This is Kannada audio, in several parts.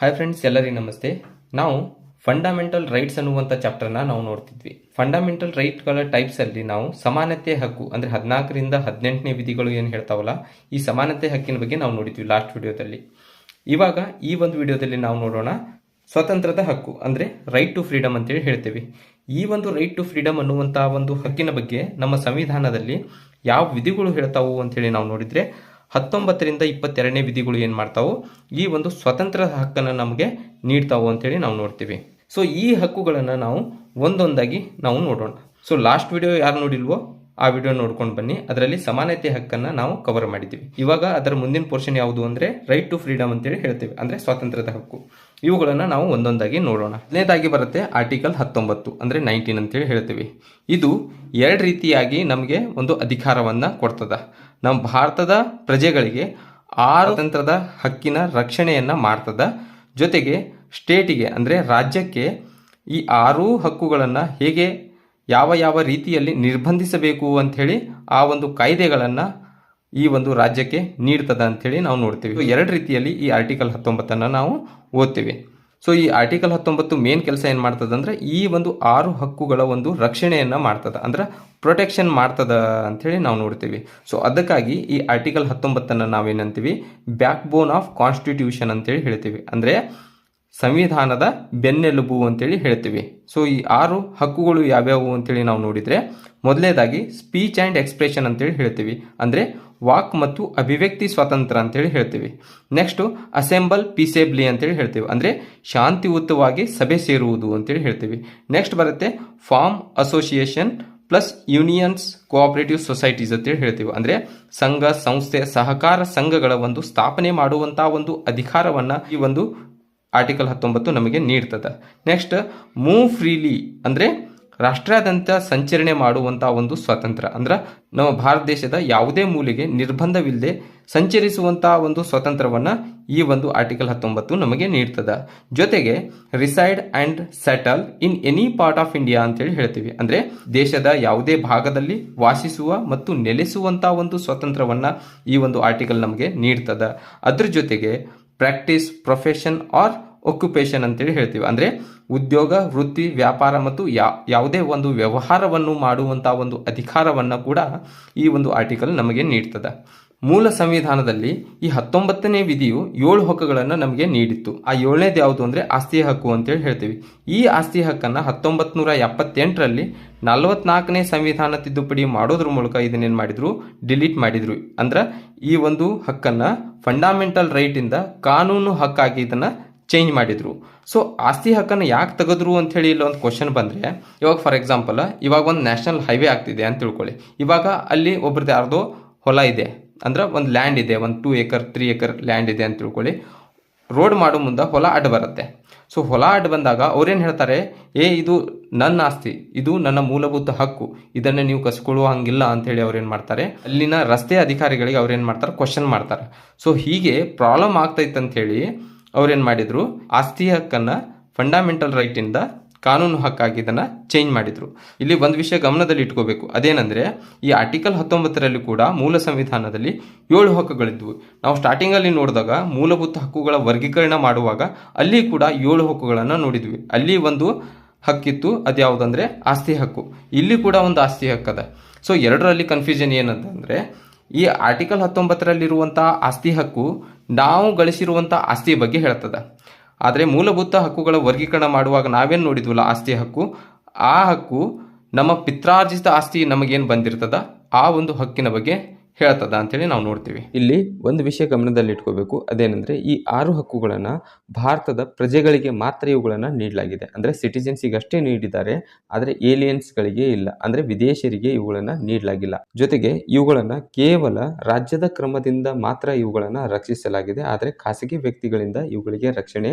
ಹಾಯ್ ಫ್ರೆಂಡ್ಸ್ ಎಲ್ಲರಿಗೂ ನಮಸ್ತೆ. ನಾವು ಫಂಡಮೆಂಟಲ್ ರೈಟ್ಸ್ ಅನ್ನುವಂಥ ಚಾಪ್ಟರ್ನ ನಾವು ನೋಡ್ತಿದ್ವಿ. ಫಂಡಮೆಂಟಲ್ ರೈಟ್ಗಳ ಟೈಪ್ಸಲ್ಲಿ ನಾವು ಸಮಾನತೆ ಹಕ್ಕು ಅಂದ್ರೆ ಹದಿನಾಲ್ಕರಿಂದ ಹದಿನೆಂಟನೇ ವಿಧಿಗಳು ಏನು ಹೇಳ್ತಾವಲ್ಲ, ಈ ಸಮಾನತೆ ಹಕ್ಕಿನ ಬಗ್ಗೆ ನಾವು ನೋಡಿದ್ವಿ ಲಾಸ್ಟ್ ವಿಡಿಯೋದಲ್ಲಿ. ಇವಾಗ ಈ ಒಂದು ವಿಡಿಯೋದಲ್ಲಿ ನಾವು ನೋಡೋಣ ಸ್ವತಂತ್ರದ ಹಕ್ಕು ಅಂದ್ರೆ ರೈಟ್ ಟು ಫ್ರೀಡಮ್ ಅಂತೇಳಿ ಹೇಳ್ತೇವೆ. ಈ ಒಂದು ರೈಟ್ ಟು ಫ್ರೀಡಮ್ ಅನ್ನುವಂಥ ಒಂದು ಹಕ್ಕಿನ ಬಗ್ಗೆ ನಮ್ಮ ಸಂವಿಧಾನದಲ್ಲಿ ಯಾವ ವಿಧಿಗಳು ಹೇಳ್ತಾವು ಅಂತೇಳಿ ನಾವು ನೋಡಿದ್ರೆ ಹತ್ತೊಂಬತ್ತರಿಂದ ಇಪ್ಪತ್ತೆರಡನೇ ವಿಧಿಗಳು ಏನು ಮಾಡ್ತಾವು ಈ ಒಂದು ಸ್ವತಂತ್ರ ಹಕ್ಕನ್ನು ನಮಗೆ ನೀಡ್ತಾವು ಅಂತೇಳಿ ನಾವು ನೋಡ್ತೀವಿ. ಸೊ ಈ ಹಕ್ಕುಗಳನ್ನು ನಾವು ಒಂದೊಂದಾಗಿ ನಾವು ನೋಡೋಣ. ಸೊ ಲಾಸ್ಟ್ ವಿಡಿಯೋ ಯಾರು ನೋಡಿಲ್ವೋ ಆ ವಿಡಿಯೋ ನೋಡ್ಕೊಂಡು ಬನ್ನಿ. ಅದರಲ್ಲಿ ಸಮಾನತೆ ಹಕ್ಕನ್ನು ನಾವು ಕವರ್ ಮಾಡಿದ್ದೀವಿ. ಇವಾಗ ಅದರ ಮುಂದಿನ ಪೋರ್ಷನ್ ಯಾವುದು ಅಂದರೆ ರೈಟ್ ಟು ಫ್ರೀಡಮ್ ಅಂತೇಳಿ ಹೇಳ್ತೀವಿ. ಅಂದರೆ ಸ್ವಾತಂತ್ರ್ಯದ ಹಕ್ಕು. ಇವುಗಳನ್ನು ನಾವು ಒಂದೊಂದಾಗಿ ನೋಡೋಣ. ಹದಿನೈದಾಗಿ ಬರುತ್ತೆ ಆರ್ಟಿಕಲ್ ಹತ್ತೊಂಬತ್ತು, ಅಂದರೆ ನೈನ್ಟೀನ್ ಅಂತೇಳಿ ಹೇಳ್ತೀವಿ. ಇದು ಎರಡು ರೀತಿಯಾಗಿ ನಮಗೆ ಒಂದು ಅಧಿಕಾರವನ್ನು ಕೊಡ್ತದ. ನಮ್ಮ ಭಾರತದ ಪ್ರಜೆಗಳಿಗೆ ಆರು ತಂತ್ರದ ಹಕ್ಕಿನ ರಕ್ಷಣೆಯನ್ನು ಮಾಡ್ತದ. ಜೊತೆಗೆ ಸ್ಟೇಟಿಗೆ, ಅಂದರೆ ರಾಜ್ಯಕ್ಕೆ ಈ ಆರೂ ಹಕ್ಕುಗಳನ್ನು ಹೇಗೆ, ಯಾವ ಯಾವ ರೀತಿಯಲ್ಲಿ ನಿರ್ಬಂಧಿಸಬೇಕು ಅಂಥೇಳಿ ಆ ಒಂದು ಕಾಯ್ದೆಗಳನ್ನು ಈ ಒಂದು ರಾಜ್ಯಕ್ಕೆ ನೀಡ್ತದ ಅಂಥೇಳಿ ನಾವು ನೋಡ್ತೀವಿ. ಎರಡು ರೀತಿಯಲ್ಲಿ ಈ ಆರ್ಟಿಕಲ್ ಹತ್ತೊಂಬತ್ತನ್ನು ನಾವು ಓದ್ತೀವಿ. ಸೊ ಈ ಆರ್ಟಿಕಲ್ ಹತ್ತೊಂಬತ್ತು ಮೇನ್ ಕೆಲಸ ಏನು ಮಾಡ್ತದೆ ಅಂದರೆ ಈ ಒಂದು ಆರು ಹಕ್ಕುಗಳ ಒಂದು ರಕ್ಷಣೆಯನ್ನು ಮಾಡ್ತದೆ. ಅಂದ್ರೆ ಪ್ರೊಟೆಕ್ಷನ್ ಮಾಡ್ತದ ಅಂಥೇಳಿ ನಾವು ನೋಡ್ತೀವಿ. ಸೊ ಅದಕ್ಕಾಗಿ ಈ ಆರ್ಟಿಕಲ್ ಹತ್ತೊಂಬತ್ತನ್ನು ನಾವೇನಂತೀವಿ ಬ್ಯಾಕ್ ಬೋನ್ ಆಫ್ ಕಾನ್ಸ್ಟಿಟ್ಯೂಷನ್ ಅಂತೇಳಿ ಹೇಳ್ತೀವಿ. ಅಂದರೆ ಸಂವಿಧಾನದ ಬೆನ್ನೆಲುಬು ಅಂತೇಳಿ ಹೇಳ್ತೀವಿ. ಸೊ ಈ ಆರು ಹಕ್ಕುಗಳು ಯಾವ್ಯಾವು ಅಂತೇಳಿ ನಾವು ನೋಡಿದರೆ ಮೊದಲನೇದಾಗಿ ಸ್ಪೀಚ್ ಆ್ಯಂಡ್ ಎಕ್ಸ್ಪ್ರೆಷನ್ ಅಂತೇಳಿ ಹೇಳ್ತೀವಿ. ಅಂದರೆ ವಾಕ್ ಮತ್ತು ಅಭಿವ್ಯಕ್ತಿ ಸ್ವಾತಂತ್ರ್ಯ ಅಂತೇಳಿ ಹೇಳ್ತೀವಿ. ನೆಕ್ಸ್ಟು ಅಸೆಂಬಲ್ ಪೀಸೇಬ್ಲಿ ಅಂತೇಳಿ ಹೇಳ್ತೀವಿ. ಅಂದರೆ ಶಾಂತಿಯುತವಾಗಿ ಸಭೆ ಸೇರುವುದು ಅಂತೇಳಿ ಹೇಳ್ತೀವಿ. ನೆಕ್ಸ್ಟ್ ಬರುತ್ತೆ farm association plus unions cooperative societies ಅಂತೇಳಿ ಹೇಳ್ತೀವಿ. ಅಂದರೆ ಸಂಘ, ಸಂಸ್ಥೆ, ಸಹಕಾರ ಸಂಘಗಳ ಒಂದು ಸ್ಥಾಪನೆ ಮಾಡುವಂಥ ಒಂದು ಅಧಿಕಾರವನ್ನು ಈ ಒಂದು ಆರ್ಟಿಕಲ್ ಹತ್ತೊಂಬತ್ತು ನಮಗೆ ನೀಡ್ತದೆ. ನೆಕ್ಸ್ಟ್ ಮೂವ್ ಫ್ರೀಲಿ ಅಂದರೆ ರಾಷ್ಟ್ರಾದ್ಯಂತ ಸಂಚರಣೆ ಮಾಡುವಂಥ ಒಂದು ಸ್ವಾತಂತ್ರ್ಯ ಅಂದ್ರೆ ನಮ್ಮ ಭಾರತ ದೇಶದ ಯಾವುದೇ ಮೂಲೆಗೆ ನಿರ್ಬಂಧವಿಲ್ಲದೆ ಸಂಚರಿಸುವಂಥ ಒಂದು ಸ್ವಾತಂತ್ರ್ಯವನ್ನು ಈ ಒಂದು ಆರ್ಟಿಕಲ್ ಹತ್ತೊಂಬತ್ತು ನಮಗೆ ನೀಡ್ತದೆ. ಜೊತೆಗೆ reside and settle in any part of India ಅಂತೇಳಿ ಹೇಳ್ತೀವಿ. ಅಂದರೆ ದೇಶದ ಯಾವುದೇ ಭಾಗದಲ್ಲಿ ವಾಸಿಸುವ ಮತ್ತು ನೆಲೆಸುವಂಥ ಒಂದು ಸ್ವಾತಂತ್ರ್ಯವನ್ನು ಈ ಒಂದು ಆರ್ಟಿಕಲ್ ನಮಗೆ ನೀಡ್ತದೆ. ಅದ್ರ ಜೊತೆಗೆ ಪ್ರಾಕ್ಟೀಸ್ ಪ್ರೊಫೆಷನ್ ಆರ್ ಒಕ್ಯುಪೇಷನ್ ಅಂತೇಳಿ ಹೇಳ್ತೀವಿ. ಅಂದರೆ ಉದ್ಯೋಗ, ವೃತ್ತಿ, ವ್ಯಾಪಾರ ಮತ್ತು ಯಾ, ಯಾವುದೇ ಒಂದು ವ್ಯವಹಾರವನ್ನು ಮಾಡುವಂಥ ಒಂದು ಅಧಿಕಾರವನ್ನು ಕೂಡ ಈ ಒಂದು ಆರ್ಟಿಕಲ್ ನಮಗೆ ನೀಡ್ತದೆ. ಮೂಲ ಸಂವಿಧಾನದಲ್ಲಿ ಈ ಹತ್ತೊಂಬತ್ತನೇ ವಿಧಿಯು ಏಳು ಹಕ್ಕುಗಳನ್ನು ನಮಗೆ ನೀಡಿತ್ತು. ಆ ಏಳನೇದು ಯಾವುದು ಅಂದರೆ ಆಸ್ತಿ ಹಕ್ಕು ಅಂತೇಳಿ ಹೇಳ್ತೀವಿ. ಈ ಆಸ್ತಿ ಹಕ್ಕನ್ನು ಹತ್ತೊಂಬತ್ತು ನೂರ ಎಪ್ಪತ್ತೆಂಟರಲ್ಲಿ ನಲವತ್ನಾಲ್ಕನೇ ಸಂವಿಧಾನ ತಿದ್ದುಪಡಿ ಮಾಡೋದ್ರ ಮೂಲಕ ಇದನ್ನೇನು ಮಾಡಿದರು? ಡಿಲೀಟ್ ಮಾಡಿದರು. ಅಂದ್ರೆ ಈ ಒಂದು ಹಕ್ಕನ್ನು ಫಂಡಮೆಂಟಲ್ ರೈಟಿಂದ ಕಾನೂನು ಹಕ್ಕಾಗಿ ಇದನ್ನು ಚೇಂಜ್ ಮಾಡಿದ್ರು. ಸೊ ಆಸ್ತಿ ಹಕ್ಕನ್ನು ಯಾಕೆ ತೆಗೆದ್ರು ಹೇಳಿ ಇಲ್ಲ ಒಂದು ಕ್ವಶನ್ ಬಂದರೆ, ಇವಾಗ ಫಾರ್ ಎಕ್ಸಾಂಪಲ್ ಇವಾಗ ಒಂದು ನ್ಯಾಷನಲ್ ಹೈವೇ ಆಗ್ತಿದೆ ಅಂತ ತಿಳ್ಕೊಳ್ಳಿ. ಇವಾಗ ಅಲ್ಲಿ ಒಬ್ರದ್ದು ಯಾರ್ದೋ ಹೊಲ ಇದೆ, ಅಂದ್ರೆ ಒಂದು ಲ್ಯಾಂಡ್ ಇದೆ, ಒಂದು two acre three acre land ಇದೆ ಅಂತ ತಿಳ್ಕೊಳ್ಳಿ. ರೋಡ್ ಮಾಡೋ ಮುಂದೆ ಹೊಲ ಅಡ್ಡ ಬರುತ್ತೆ. ಸೊ ಹೊಲ ಅಡ್ಡ ಬಂದಾಗ ಅವ್ರೇನು ಹೇಳ್ತಾರೆ, ಏ, ಇದು ನನ್ನ ಆಸ್ತಿ, ಇದು ನನ್ನ ಮೂಲಭೂತ ಹಕ್ಕು, ಇದನ್ನು ನೀವು ಕಸ್ಕೊಳ್ಳುವ ಹಂಗಿಲ್ಲ ಅಂತೇಳಿ ಅವ್ರೇನು ಮಾಡ್ತಾರೆ, ಅಲ್ಲಿನ ರಸ್ತೆ ಅಧಿಕಾರಿಗಳಿಗೆ ಅವ್ರೇನು ಮಾಡ್ತಾರೆ ಕ್ವಶನ್ ಮಾಡ್ತಾರೆ. ಸೊ ಹೀಗೆ ಪ್ರಾಬ್ಲಮ್ ಆಗ್ತೈತೆ ಅಂತ ಹೇಳಿ ಅವ್ರೇನು ಮಾಡಿದರು? ಆಸ್ತಿ ಹಕ್ಕನ್ನು ಫಂಡಮೆಂಟಲ್ ರೈಟಿಂದ ಕಾನೂನು ಹಕ್ಕಾಗಿ ಇದನ್ನು ಚೇಂಜ್ ಮಾಡಿದರು. ಇಲ್ಲಿ ಒಂದು ವಿಷಯ ಗಮನದಲ್ಲಿ ಇಟ್ಕೋಬೇಕು. ಅದೇನೆಂದರೆ, ಈ ಆರ್ಟಿಕಲ್ ಹತ್ತೊಂಬತ್ತರಲ್ಲಿ ಕೂಡ ಮೂಲ ಸಂವಿಧಾನದಲ್ಲಿ ಏಳು ಹಕ್ಕುಗಳಿದ್ವು. ನಾವು ಸ್ಟಾರ್ಟಿಂಗಲ್ಲಿ ನೋಡಿದಾಗ ಮೂಲಭೂತ ಹಕ್ಕುಗಳ ವರ್ಗೀಕರಣ ಮಾಡುವಾಗ ಅಲ್ಲಿ ಕೂಡ ಏಳು ಹಕ್ಕುಗಳನ್ನು ನೋಡಿದ್ವಿ. ಅಲ್ಲಿ ಒಂದು ಹಕ್ಕಿತ್ತು, ಅದು ಯಾವುದಂದ್ರೆ ಆಸ್ತಿ ಹಕ್ಕು. ಇಲ್ಲಿ ಕೂಡ ಒಂದು ಆಸ್ತಿ ಹಕ್ಕದ ಸೊ ಎರಡರಲ್ಲಿ ಕನ್ಫ್ಯೂಷನ್ ಏನಂತಂದರೆ, ಈ ಆರ್ಟಿಕಲ್ ಹತ್ತೊಂಬತ್ತರಲ್ಲಿರುವಂಥ ಆಸ್ತಿ ಹಕ್ಕು ನಾವು ಗಳಿಸಿರುವಂಥ ಆಸ್ತಿಯ ಬಗ್ಗೆ ಹೇಳ್ತದ ಆದರೆ ಮೂಲಭೂತ ಹಕ್ಕುಗಳ ವರ್ಗೀಕರಣ ಮಾಡುವಾಗ ನಾವೇನು ನೋಡಿದ್ವಲ್ಲ ಆಸ್ತಿ ಹಕ್ಕು? ಆ ಹಕ್ಕು ನಮ್ಮ ಪಿತ್ರಾರ್ಜಿತ ಆಸ್ತಿ ನಮಗೇನು ಬಂದಿರ್ತದ? ಆ ಒಂದು ಹಕ್ಕಿನ ಬಗ್ಗೆ ಹೇಳ್ತದ ಅಂತೇಳಿ ನಾವು ನೋಡ್ತೀವಿ. ಇಲ್ಲಿ ಒಂದು ವಿಷಯ ಗಮನದಲ್ಲಿ ಇಟ್ಕೋಬೇಕು. ಅದೇನೆಂದರೆ ಈ ಆರು ಹಕ್ಕುಗಳನ್ನು ಭಾರತದ ಪ್ರಜೆಗಳಿಗೆ ಮಾತ್ರ ಇವುಗಳನ್ನು ನೀಡಲಾಗಿದೆ. ಅಂದರೆ ಸಿಟಿಜನ್ಸಿಗಷ್ಟೇ ನೀಡಿದ್ದಾರೆ. ಆದರೆ ಏಲಿಯನ್ಸ್ಗಳಿಗೆ ಇಲ್ಲ. ಅಂದರೆ ವಿದೇಶಿಯರಿಗೆ ಇವುಗಳನ್ನು ನೀಡಲಾಗಿಲ್ಲ. ಜೊತೆಗೆ ಇವುಗಳನ್ನು ಕೇವಲ ರಾಜ್ಯದ ಕ್ರಮದಿಂದ ಮಾತ್ರ ಇವುಗಳನ್ನು ರಕ್ಷಿಸಲಾಗಿದೆ. ಆದರೆ ಖಾಸಗಿ ವ್ಯಕ್ತಿಗಳಿಂದ ಇವುಗಳಿಗೆ ರಕ್ಷಣೆ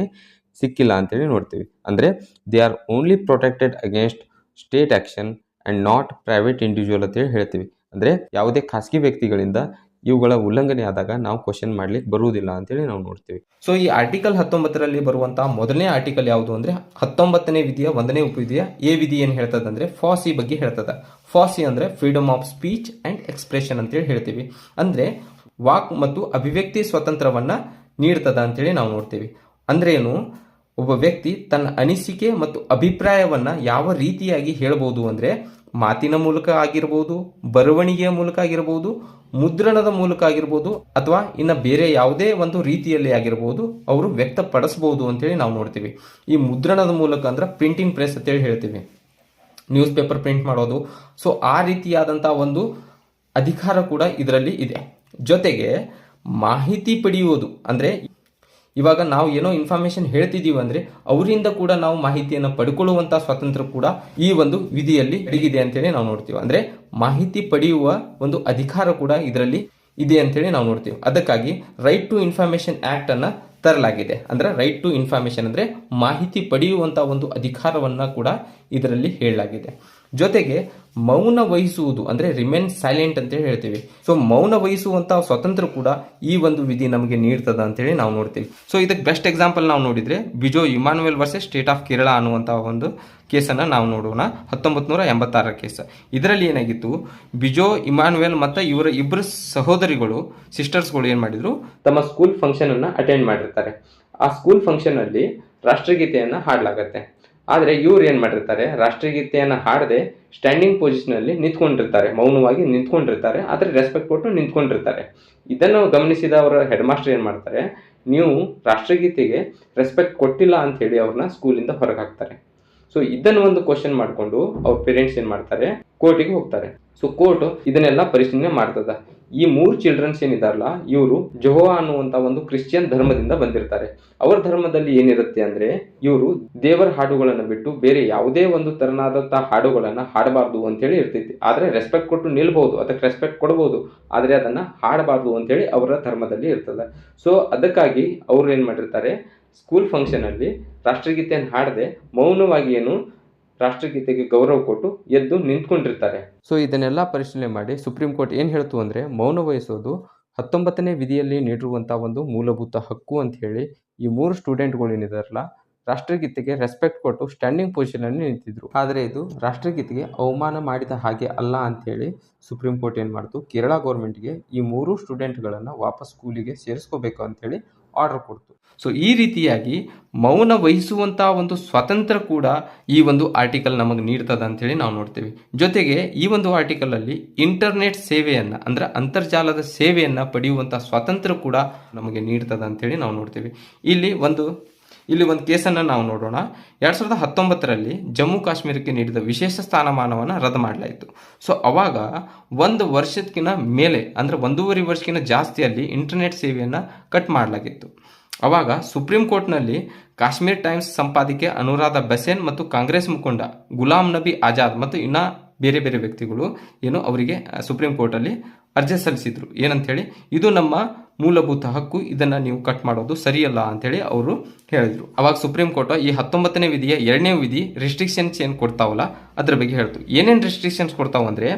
ಸಿಕ್ಕಿಲ್ಲ ಅಂತೇಳಿ ನೋಡ್ತೀವಿ. ಅಂದರೆ they are only protected against state action and not private individual ಅಂತೇಳಿ ಹೇಳ್ತೀವಿ. ಅಂದರೆ ಯಾವುದೇ ಖಾಸಗಿ ವ್ಯಕ್ತಿಗಳಿಂದ ಇವುಗಳ ಉಲ್ಲಂಘನೆ ಆದಾಗ ನಾವು ಕ್ವಶನ್ ಮಾಡ್ಲಿಕ್ಕೆ ಬರುವುದಿಲ್ಲ ಅಂತೇಳಿ ನಾವು ನೋಡ್ತೀವಿ. ಸೊ ಈ ಆರ್ಟಿಕಲ್ ಹತ್ತೊಂಬತ್ತರಲ್ಲಿ ಬರುವಂತಹ ಮೊದಲನೇ ಆರ್ಟಿಕಲ್ ಯಾವುದು ಅಂದ್ರೆ ಹತ್ತೊಂಬತ್ತನೇ ವಿಧಿಯ ಒಂದನೇ ಉಪವಿಧಿಯ ಎ ವಿಧಿ ಏನು ಹೇಳ್ತದೆ ಅಂದ್ರೆ ಫಾಸಿ ಬಗ್ಗೆ ಹೇಳ್ತದ. ಫಾಸಿ ಅಂದ್ರೆ freedom of speech and expression ಅಂತೇಳಿ ಹೇಳ್ತೀವಿ. ಅಂದ್ರೆ ವಾಕ್ ಮತ್ತು ಅಭಿವ್ಯಕ್ತಿ ಸ್ವಾತಂತ್ರ್ಯವನ್ನ ನೀಡ್ತದ ಅಂತೇಳಿ ನಾವು ನೋಡ್ತೀವಿ. ಅಂದ್ರೆ ಏನು? ಒಬ್ಬ ವ್ಯಕ್ತಿ ತನ್ನ ಅನಿಸಿಕೆ ಮತ್ತು ಅಭಿಪ್ರಾಯವನ್ನ ಯಾವ ರೀತಿಯಾಗಿ ಹೇಳ್ಬೋದು ಅಂದ್ರೆ ಮಾತಿನ ಮೂಲಕ ಆಗಿರ್ಬೋದು, ಬರವಣಿಗೆಯ ಮೂಲಕ ಆಗಿರ್ಬೋದು, ಮುದ್ರಣದ ಮೂಲಕ ಆಗಿರ್ಬೋದು, ಅಥವಾ ಇನ್ನ ಬೇರೆ ಯಾವುದೇ ಒಂದು ರೀತಿಯಲ್ಲಿ ಆಗಿರ್ಬೋದು, ಅವರು ವ್ಯಕ್ತಪಡಿಸಬಹುದು ಅಂತೇಳಿ ನಾವು ನೋಡ್ತೀವಿ. ಈ ಮುದ್ರಣದ ಮೂಲಕ ಅಂದ್ರೆ ಪ್ರಿಂಟಿಂಗ್ ಪ್ರೆಸ್ ಅಂತೇಳಿ ಹೇಳ್ತೀವಿ. ನ್ಯೂಸ್ ಪೇಪರ್ ಪ್ರಿಂಟ್ ಮಾಡೋದು. ಸೊ ಆ ರೀತಿಯಾದಂಥ ಒಂದು ಅಧಿಕಾರ ಕೂಡ ಇದರಲ್ಲಿ ಇದೆ. ಜೊತೆಗೆ ಮಾಹಿತಿ ಪಡೆಯುವುದು ಅಂದರೆ ಇವಾಗ ನಾವು ಏನೋ ಇನ್ಫಾರ್ಮೇಶನ್ ಹೇಳ್ತಿದ್ದೀವಿ ಅಂದ್ರೆ ಅವರಿಂದ ಕೂಡ ನಾವು ಮಾಹಿತಿಯನ್ನು ಪಡ್ಕೊಳ್ಳುವಂಥ ಸ್ವಾತಂತ್ರ್ಯ ಕೂಡ ಈ ಒಂದು ವಿಧಿಯಲ್ಲಿ ಅಡಗಿದೆ ಅಂತೇಳಿ ನಾವು ನೋಡ್ತೀವಿ. ಅಂದ್ರೆ ಮಾಹಿತಿ ಪಡೆಯುವ ಒಂದು ಅಧಿಕಾರ ಕೂಡ ಇದರಲ್ಲಿ ಇದೆ ಅಂತೇಳಿ ನಾವು ನೋಡ್ತೀವಿ. ಅದಕ್ಕಾಗಿ ರೈಟ್ ಟು ಇನ್ಫಾರ್ಮೇಶನ್ ಆಕ್ಟ್ ಅನ್ನ ತರಲಾಗಿದೆ. ಅಂದ್ರೆ ರೈಟ್ ಟು ಇನ್ಫಾರ್ಮೇಶನ್ ಅಂದ್ರೆ ಮಾಹಿತಿ ಪಡೆಯುವಂತ ಒಂದು ಅಧಿಕಾರವನ್ನ ಕೂಡ ಇದರಲ್ಲಿ ಹೇಳಲಾಗಿದೆ. ಜೊತೆಗೆ ಮೌನ ವಹಿಸುವುದು ಅಂದ್ರೆ ರಿಮೇನ್ ಸೈಲೆಂಟ್ ಅಂತ ಹೇಳಿ ಹೇಳ್ತೀವಿ. ಸೊ ಮೌನ ವಹಿಸುವಂತ ಸ್ವತಂತ್ರ ಕೂಡ ಈ ಒಂದು ವಿಧಿ ನಮಗೆ ನೀಡ್ತದ ಅಂತೇಳಿ ನಾವು ನೋಡ್ತೀವಿ. ಸೊ ಇದಕ್ಕೆ ಬೆಸ್ಟ್ ಎಕ್ಸಾಂಪಲ್ ನಾವು ನೋಡಿದ್ರೆ Bijo Emmanuel versus state of Kerala ಅನ್ನುವಂತ ಒಂದು ಕೇಸನ್ನು ನಾವು ನೋಡೋಣ. ಹತ್ತೊಂಬತ್ತು ನೂರ ಎಂಬತ್ತಾರರ ಕೇಸ್. ಇದರಲ್ಲಿ ಏನಾಗಿತ್ತು? ಬಿಜೋ ಇಮಾನ್ವೆಲ್ ಮತ್ತು ಇವರ ಇಬ್ಬರು ಸಹೋದರಿಗಳು, ಸಿಸ್ಟರ್ಸ್ಗಳು ಏನು ಮಾಡಿದ್ರು? ತಮ್ಮ ಸ್ಕೂಲ್ ಫಂಕ್ಷನನ್ನು ಅಟೆಂಡ್ ಮಾಡಿರ್ತಾರೆ. ಆ ಸ್ಕೂಲ್ ಫಂಕ್ಷನಲ್ಲಿ ರಾಷ್ಟ್ರಗೀತೆಯನ್ನ ಹಾಡಲಾಗತ್ತೆ. ಆದರೆ ಇವ್ರು ಏನು ಮಾಡಿರ್ತಾರೆ? ರಾಷ್ಟ್ರಗೀತೆಯನ್ನು ಹಾಡದೆ ಸ್ಟ್ಯಾಂಡಿಂಗ್ ಪೊಸಿಷನಲ್ಲಿ ನಿಂತ್ಕೊಂಡಿರ್ತಾರೆ. ಮೌನವಾಗಿ ನಿಂತ್ಕೊಂಡಿರ್ತಾರೆ. ಆದರೆ ರೆಸ್ಪೆಕ್ಟ್ ಕೊಟ್ಟು ನಿಂತ್ಕೊಂಡಿರ್ತಾರೆ. ಇದನ್ನು ಗಮನಿಸಿದ ಅವರ ಹೆಡ್ ಮಾಸ್ಟರ್ ಏನು ಮಾಡ್ತಾರೆ? ನೀವು ರಾಷ್ಟ್ರಗೀತೆಗೆ ರೆಸ್ಪೆಕ್ಟ್ ಕೊಟ್ಟಿಲ್ಲ ಅಂತ ಹೇಳಿ ಅವ್ರನ್ನ ಸ್ಕೂಲಿಂದ ಹೊರಗೆ ಹಾಕ್ತಾರೆ. ಸೊ ಇದನ್ನ ಒಂದು ಕ್ವಶನ್ ಮಾಡಿಕೊಂಡು ಅವ್ರ ಪೇರೆಂಟ್ಸ್ ಏನು ಮಾಡ್ತಾರೆ? ಕೋರ್ಟಿಗೆ ಹೋಗ್ತಾರೆ. ಸೊ ಕೋರ್ಟ್ ಇದನ್ನೆಲ್ಲ ಪರಿಶೀಲನೆ ಮಾಡ್ತದ. ಈ ಮೂರು ಚಿಲ್ಡ್ರನ್ಸ್ ಏನಿದಾರಲ್ಲ, ಇವರು ಜೋಹಾ ಅನ್ನುವಂತ ಒಂದು ಕ್ರಿಶ್ಚಿಯನ್ ಧರ್ಮದಿಂದ ಬಂದಿರ್ತಾರೆ. ಅವರ ಧರ್ಮದಲ್ಲಿ ಏನಿರುತ್ತೆ ಅಂದ್ರೆ, ಇವರು ದೇವರ ಹಾಡುಗಳನ್ನು ಬಿಟ್ಟು ಬೇರೆ ಯಾವುದೇ ಒಂದು ತರನಾದಂತಹ ಹಾಡುಗಳನ್ನ ಹಾಡಬಾರ್ದು ಅಂತೇಳಿ ಇರ್ತೈತಿ ಆದ್ರೆ ರೆಸ್ಪೆಕ್ಟ್ ಕೊಟ್ಟು ನಿಲ್ಬಹುದು ಅದಕ್ಕೆ ರೆಸ್ಪೆಕ್ಟ್ ಕೊಡಬಹುದು ಆದ್ರೆ ಅದನ್ನ ಹಾಡಬಾರ್ದು ಅಂತೇಳಿ ಅವರ ಧರ್ಮದಲ್ಲಿ ಇರ್ತದೆ. ಸೊ ಅದಕ್ಕಾಗಿ ಅವ್ರು ಏನ್ ಮಾಡಿರ್ತಾರೆ ಸ್ಕೂಲ್ ಫಂಕ್ಷನ್ ಅಲ್ಲಿ ರಾಷ್ಟ್ರಗೀತೆಯನ್ನು ಹಾಡದೆ ಮೌನವಾಗಿ ಏನು ರಾಷ್ಟ್ರಗೀತೆಗೆ ಗೌರವ ಕೊಟ್ಟು ಎದ್ದು ನಿಂತ್ಕೊಂಡಿರ್ತಾರೆ. ಸೊ ಇದನ್ನೆಲ್ಲ ಪರಿಶೀಲನೆ ಮಾಡಿ ಸುಪ್ರೀಂ ಕೋರ್ಟ್ ಏನು ಹೇಳ್ತು ಅಂದರೆ ಮೌನ ವಹಿಸೋದು ಹತ್ತೊಂಬತ್ತನೇ ವಿಧಿಯಲ್ಲಿ ನೀಡಿರುವಂಥ ಒಂದು ಮೂಲಭೂತ ಹಕ್ಕು ಅಂತ ಹೇಳಿ ಈ ಮೂರು ಸ್ಟೂಡೆಂಟ್ಗಳು ಏನಿದಾರಲ್ಲ ರಾಷ್ಟ್ರಗೀತೆಗೆ ರೆಸ್ಪೆಕ್ಟ್ ಕೊಟ್ಟು ಸ್ಟ್ಯಾಂಡಿಂಗ್ ಪೊಸಿಷನಲ್ಲಿ ನಿಂತಿದ್ರು. ಆದರೆ ಇದು ರಾಷ್ಟ್ರಗೀತೆಗೆ ಅವಮಾನ ಮಾಡಿದ ಹಾಗೆ ಅಲ್ಲ ಅಂತೇಳಿ ಸುಪ್ರೀಂ ಕೋರ್ಟ್ ಏನು ಮಾಡ್ತು? ಕೇರಳ ಗೌರ್ಮೆಂಟ್ಗೆ ಈ ಮೂರು ಸ್ಟೂಡೆಂಟ್ಗಳನ್ನು ವಾಪಸ್ ಸ್ಕೂಲಿಗೆ ಸೇರಿಸ್ಕೋಬೇಕು ಅಂತೇಳಿ ಆರ್ಡರ್ ಕೊಡ್ತು. ಸೊ ಈ ರೀತಿಯಾಗಿ ಮೌನ ವಹಿಸುವಂಥ ಒಂದು ಸ್ವಾತಂತ್ರ್ಯ ಕೂಡ ಈ ಒಂದು ಆರ್ಟಿಕಲ್ ನಮಗೆ ನೀಡ್ತದೆ ಅಂತೇಳಿ ನಾವು ನೋಡ್ತೀವಿ. ಜೊತೆಗೆ ಈ ಒಂದು ಆರ್ಟಿಕಲ್ ಅಲ್ಲಿ ಇಂಟರ್ನೆಟ್ ಸೇವೆಯನ್ನ, ಅಂದ್ರೆ ಅಂತರ್ಜಾಲದ ಸೇವೆಯನ್ನ ಪಡೆಯುವಂಥ ಸ್ವಾತಂತ್ರ್ಯ ಕೂಡ ನಮಗೆ ನೀಡ್ತದೆ ಅಂತೇಳಿ ನಾವು ನೋಡ್ತೀವಿ. ಇಲ್ಲಿ ಒಂದು ಇಲ್ಲಿ ಒಂದು ಕೇಸನ್ನು ನಾವು ನೋಡೋಣ. ಎರಡು ಸಾವಿರದ ಹತ್ತೊಂಬತ್ತರಲ್ಲಿ ಜಮ್ಮು ಕಾಶ್ಮೀರಕ್ಕೆ ನೀಡಿದ ವಿಶೇಷ ಸ್ಥಾನಮಾನವನ್ನು ರದ್ದು ಮಾಡಲಾಯಿತು. ಸೊ ಅವಾಗ ಒಂದು ವರ್ಷಕ್ಕಿಂತ ಮೇಲೆ, ಅಂದ್ರೆ ಒಂದೂವರೆ ವರ್ಷಕ್ಕಿಂತ ಜಾಸ್ತಿಯಲ್ಲಿ ಇಂಟರ್ನೆಟ್ ಸೇವೆಯನ್ನು ಕಟ್ ಮಾಡಲಾಗಿತ್ತು. ಅವಾಗ ಸುಪ್ರೀಂ ಕೋರ್ಟ್ನಲ್ಲಿ ಕಾಶ್ಮೀರ್ ಟೈಮ್ಸ್ ಸಂಪಾದಕಿ ಅನುರಾಧ ಬಸೇನ್ ಮತ್ತು ಕಾಂಗ್ರೆಸ್ ಮುಖಂಡ ಗುಲಾಂ ನಬಿ ಆಜಾದ್ ಮತ್ತು ಇನ್ನ ಬೇರೆ ಬೇರೆ ವ್ಯಕ್ತಿಗಳು ಏನು ಅವರಿಗೆ ಸುಪ್ರೀಂ ಕೋರ್ಟಲ್ಲಿ ಅರ್ಜಿ ಸಲ್ಲಿಸಿದ್ರು. ಏನಂತ ಹೇಳಿ ಇದು ನಮ್ಮ ಮೂಲಭೂತ ಹಕ್ಕು, ಇದನ್ನ ನೀವು ಕಟ್ ಮಾಡೋದು ಸರಿಯಲ್ಲ ಅಂತೇಳಿ ಅವರು ಹೇಳಿದ್ರು. ಅವಾಗ ಸುಪ್ರೀಂ ಕೋರ್ಟ್ ಈ ಹತ್ತೊಂಬತ್ತನೇ ವಿಧಿಯ ಎರಡನೇ ವಿಧಿ ರಿಸ್ಟ್ರಿಕ್ಷನ್ಸ್ ಏನು ಕೊಡ್ತಾವಲ್ಲ ಅದ್ರ ಬಗ್ಗೆ ಹೇಳ್ತು. ಏನೇನು ರೆಸ್ಟ್ರಿಕ್ಷನ್ಸ್ ಕೊಡ್ತಾವೆ ಅಂದರೆ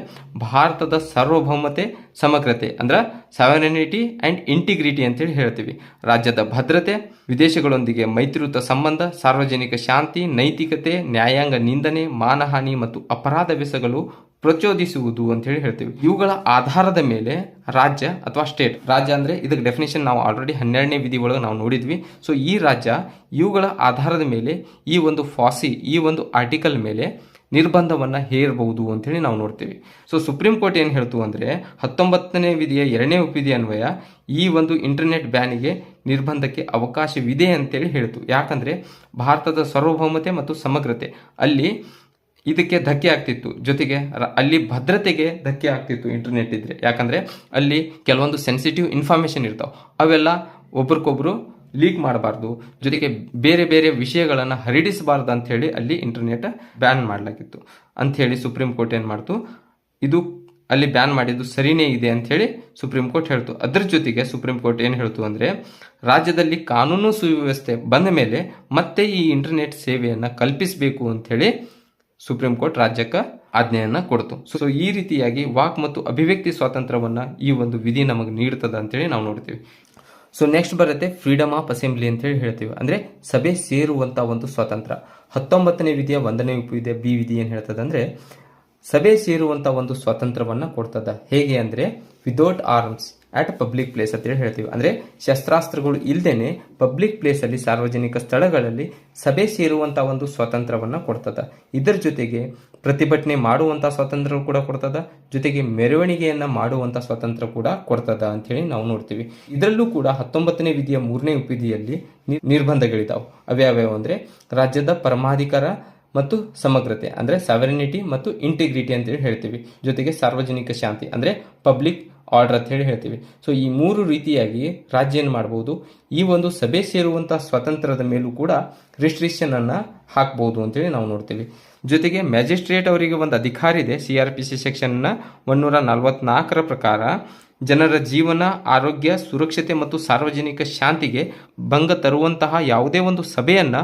ಭಾರತದ ಸಾರ್ವಭೌಮತೆ, ಸಮಗ್ರತೆ, ಅಂದ್ರೆ ಸಾವರ್ನಿಟಿ ಆ್ಯಂಡ್ ಇಂಟಿಗ್ರಿಟಿ ಅಂತೇಳಿ ಹೇಳ್ತೀವಿ. ರಾಜ್ಯದ ಭದ್ರತೆ, ವಿದೇಶಗಳೊಂದಿಗೆ ಮೈತ್ರಿಯುತ ಸಂಬಂಧ, ಸಾರ್ವಜನಿಕ ಶಾಂತಿ, ನೈತಿಕತೆ, ನ್ಯಾಯಾಂಗ ನಿಂದನೆ, ಮಾನಹಾನಿ ಮತ್ತು ಅಪರಾಧವೆಸಗಲು ಪ್ರಚೋದಿಸುವುದು ಅಂತ ಹೇಳಿ ಹೇಳ್ತೀವಿ. ಇವುಗಳ ಆಧಾರದ ಮೇಲೆ ರಾಜ್ಯ ಅಥವಾ ಸ್ಟೇಟ್ ರಾಜ್ಯ ಅಂದರೆ ಇದಕ್ಕೆ ಡೆಫಿನೇಷನ್ ನಾವು ಆಲ್ರೆಡಿ ಹನ್ನೆರಡನೇ ವಿಧಿ ಒಳಗೆ ನಾವು ನೋಡಿದ್ವಿ. ಸೊ ಈ ರಾಜ್ಯ ಇವುಗಳ ಆಧಾರದ ಮೇಲೆ ಈ ಒಂದು ಫಾಸಿ ಈ ಒಂದು ಆರ್ಟಿಕಲ್ ಮೇಲೆ ನಿರ್ಬಂಧವನ್ನ ಹೇರಬಹುದು ಅಂತೇಳಿ ನಾವು ನೋಡ್ತೀವಿ. ಸೊ ಸುಪ್ರೀಂ ಕೋರ್ಟ್ ಏನು ಹೇಳ್ತು ಅಂದರೆ ಹತ್ತೊಂಬತ್ತನೇ ವಿಧಿಯ ಎರಡನೇ ಉಪವಿಧಿ ಅನ್ವಯ ಈ ಒಂದು ಇಂಟರ್ನೆಟ್ ಬ್ಯಾನಿಗೆ ನಿರ್ಬಂಧಕ್ಕೆ ಅವಕಾಶವಿದೆ ಅಂತೇಳಿ ಹೇಳ್ತು. ಯಾಕಂದರೆ ಭಾರತದ ಸಾರ್ವಭೌಮತೆ ಮತ್ತು ಸಮಗ್ರತೆ ಅಲ್ಲಿ ಇದಕ್ಕೆ ಧಕ್ಕೆ ಆಗ್ತಿತ್ತು. ಜೊತೆಗೆ ಅಲ್ಲಿ ಭದ್ರತೆಗೆ ಧಕ್ಕೆ ಆಗ್ತಿತ್ತು ಇಂಟರ್ನೆಟ್ ಇದ್ರೆ. ಯಾಕಂದರೆ ಅಲ್ಲಿ ಕೆಲವೊಂದು ಸೆನ್ಸಿಟಿವ್ ಇನ್ಫಾರ್ಮೇಷನ್ ಇರ್ತಾವೆ. ಅವೆಲ್ಲ ಒಬ್ರಿಗೊಬ್ರು ಲೀಕ್ ಮಾಡಬಾರ್ದು. ಜೊತೆಗೆ ಬೇರೆ ಬೇರೆ ವಿಷಯಗಳನ್ನು ಹರಡಿಸಬಾರ್ದು ಅಂತ ಹೇಳಿ ಅಲ್ಲಿ ಇಂಟರ್ನೆಟ್ ಬ್ಯಾನ್ ಮಾಡಲಾಗಿತ್ತು. ಅಂತ ಹೇಳಿ ಸುಪ್ರೀಂ ಕೋರ್ಟ್ ಏನು ಮಾಡ್ತು? ಇದು ಅಲ್ಲಿ ಬ್ಯಾನ್ ಮಾಡಿದ್ದು ಸರಿನೇ ಇದೆ ಅಂತ ಹೇಳಿ ಸುಪ್ರೀಂ ಕೋರ್ಟ್ ಹೇಳ್ತು. ಅದ್ರ ಜೊತೆಗೆ ಸುಪ್ರೀಂ ಕೋರ್ಟ್ ಏನು ಹೇಳ್ತು ಅಂದರೆ, ರಾಜ್ಯದಲ್ಲಿ ಕಾನೂನು ಸುವ್ಯವಸ್ಥೆ ಬಂದ ಮೇಲೆ ಮತ್ತೆ ಈ ಇಂಟರ್ನೆಟ್ ಸೇವೆಯನ್ನು ಕಲ್ಪಿಸಬೇಕು ಅಂತ ಹೇಳಿ ಸುಪ್ರೀಂ ಕೋರ್ಟ್ ರಾಜ್ಯಕ್ಕೆ ಆಜ್ಞೆಯನ್ನು ಕೊಡ್ತು. ಸೊ ಈ ರೀತಿಯಾಗಿ ವಾಕ್ ಮತ್ತು ಅಭಿವ್ಯಕ್ತಿ ಸ್ವಾತಂತ್ರ್ಯವನ್ನು ಈ ಒಂದು ವಿಧಿ ನಮಗೆ ನೀಡ್ತದ ಅಂತೇಳಿ ನಾವು ನೋಡ್ತೀವಿ. ಸೊ ನೆಕ್ಸ್ಟ್ ಬರುತ್ತೆ ಫ್ರೀಡಮ್ ಆಫ್ ಅಸೆಂಬ್ಲಿ ಅಂತ ಹೇಳಿ ಹೇಳ್ತೀವಿ. ಅಂದ್ರೆ ಸಭೆ ಸೇರುವಂತ ಒಂದು ಸ್ವಾತಂತ್ರ್ಯ ಹತ್ತೊಂಬತ್ತನೇ ವಿಧಿಯ ಒಂದನೇ ಉಪವಿಧಿಯ ಬಿ ವಿಧಿ ಏನ್ ಹೇಳ್ತದೆ ಅಂದ್ರೆ, ಸಭೆ ಸೇರುವಂತ ಒಂದು ಸ್ವಾತಂತ್ರ್ಯವನ್ನ ಕೊಡ್ತದ. ಹೇಗೆ ಅಂದ್ರೆ without arms at public place ಅಂತೇಳಿ ಹೇಳ್ತೀವಿ. ಅಂದರೆ ಶಸ್ತ್ರಾಸ್ತ್ರಗಳು ಇಲ್ಲದೇನೆ ಪಬ್ಲಿಕ್ ಪ್ಲೇಸಲ್ಲಿ ಸಾರ್ವಜನಿಕ ಸ್ಥಳಗಳಲ್ಲಿ ಸಭೆ ಸೇರುವಂಥ ಒಂದು ಸ್ವಾತಂತ್ರ್ಯವನ್ನು ಕೊಡ್ತದ. ಇದರ ಜೊತೆಗೆ ಪ್ರತಿಭಟನೆ ಮಾಡುವಂಥ ಸ್ವಾತಂತ್ರ್ಯ ಕೂಡ ಕೊಡ್ತದ. ಜೊತೆಗೆ ಮೆರವಣಿಗೆಯನ್ನು ಮಾಡುವಂಥ ಸ್ವಾತಂತ್ರ್ಯ ಕೂಡ ಕೊಡ್ತದ ಅಂತೇಳಿ ನಾವು ನೋಡ್ತೀವಿ. ಇದರಲ್ಲೂ ಕೂಡ ಹತ್ತೊಂಬತ್ತನೇ ವಿಧಿಯ ಮೂರನೇ ಉಪಿದಿಯಲ್ಲಿ ನಿ- ನಿರ್ಬಂಧಗಳಿದಾವೆ. ಅವ್ಯಾವ್ಯಾವ ಅಂದರೆ ರಾಜ್ಯದ ಪರಮಾಧಿಕಾರ ಮತ್ತು ಸಮಗ್ರತೆ, ಅಂದರೆ ಸಾವರಿನಿಟಿ ಮತ್ತು ಇಂಟಿಗ್ರಿಟಿ ಅಂತೇಳಿ ಹೇಳ್ತೀವಿ. ಜೊತೆಗೆ ಸಾರ್ವಜನಿಕ ಶಾಂತಿ, ಅಂದರೆ ಪಬ್ಲಿಕ್ ಆರ್ಡರ್ ಅಂತ ಹೇಳಿ ಹೇಳ್ತೀವಿ. ಸೊ ಈ ಮೂರು ರೀತಿಯಾಗಿ ರಾಜ್ಯ ಏನು ಮಾಡ್ಬೋದು? ಈ ಒಂದು ಸಭೆ ಸೇರುವಂಥ ಸ್ವಾತಂತ್ರ್ಯದ ಮೇಲೂ ಕೂಡ ರಿಸ್ಟ್ರಿಕ್ಷನ್ ಅನ್ನ ಹಾಕ್ಬೋದು ಅಂತೇಳಿ ನಾವು ನೋಡ್ತೀವಿ. ಜೊತೆಗೆ ಮ್ಯಾಜಿಸ್ಟ್ರೇಟ್ ಅವರಿಗೆ ಒಂದು ಅಧಿಕಾರ ಇದೆ. ಸಿ ಆರ್ ಪಿ ಸಿ ಸೆಕ್ಷನ್ನ ಒನ್ನೂರ ನಲವತ್ನಾಲ್ಕರ ಪ್ರಕಾರ ಜನರ ಜೀವನ, ಆರೋಗ್ಯ, ಸುರಕ್ಷತೆ ಮತ್ತು ಸಾರ್ವಜನಿಕ ಶಾಂತಿಗೆ ಭಂಗ ತರುವಂತಹ ಯಾವುದೇ ಒಂದು ಸಭೆಯನ್ನ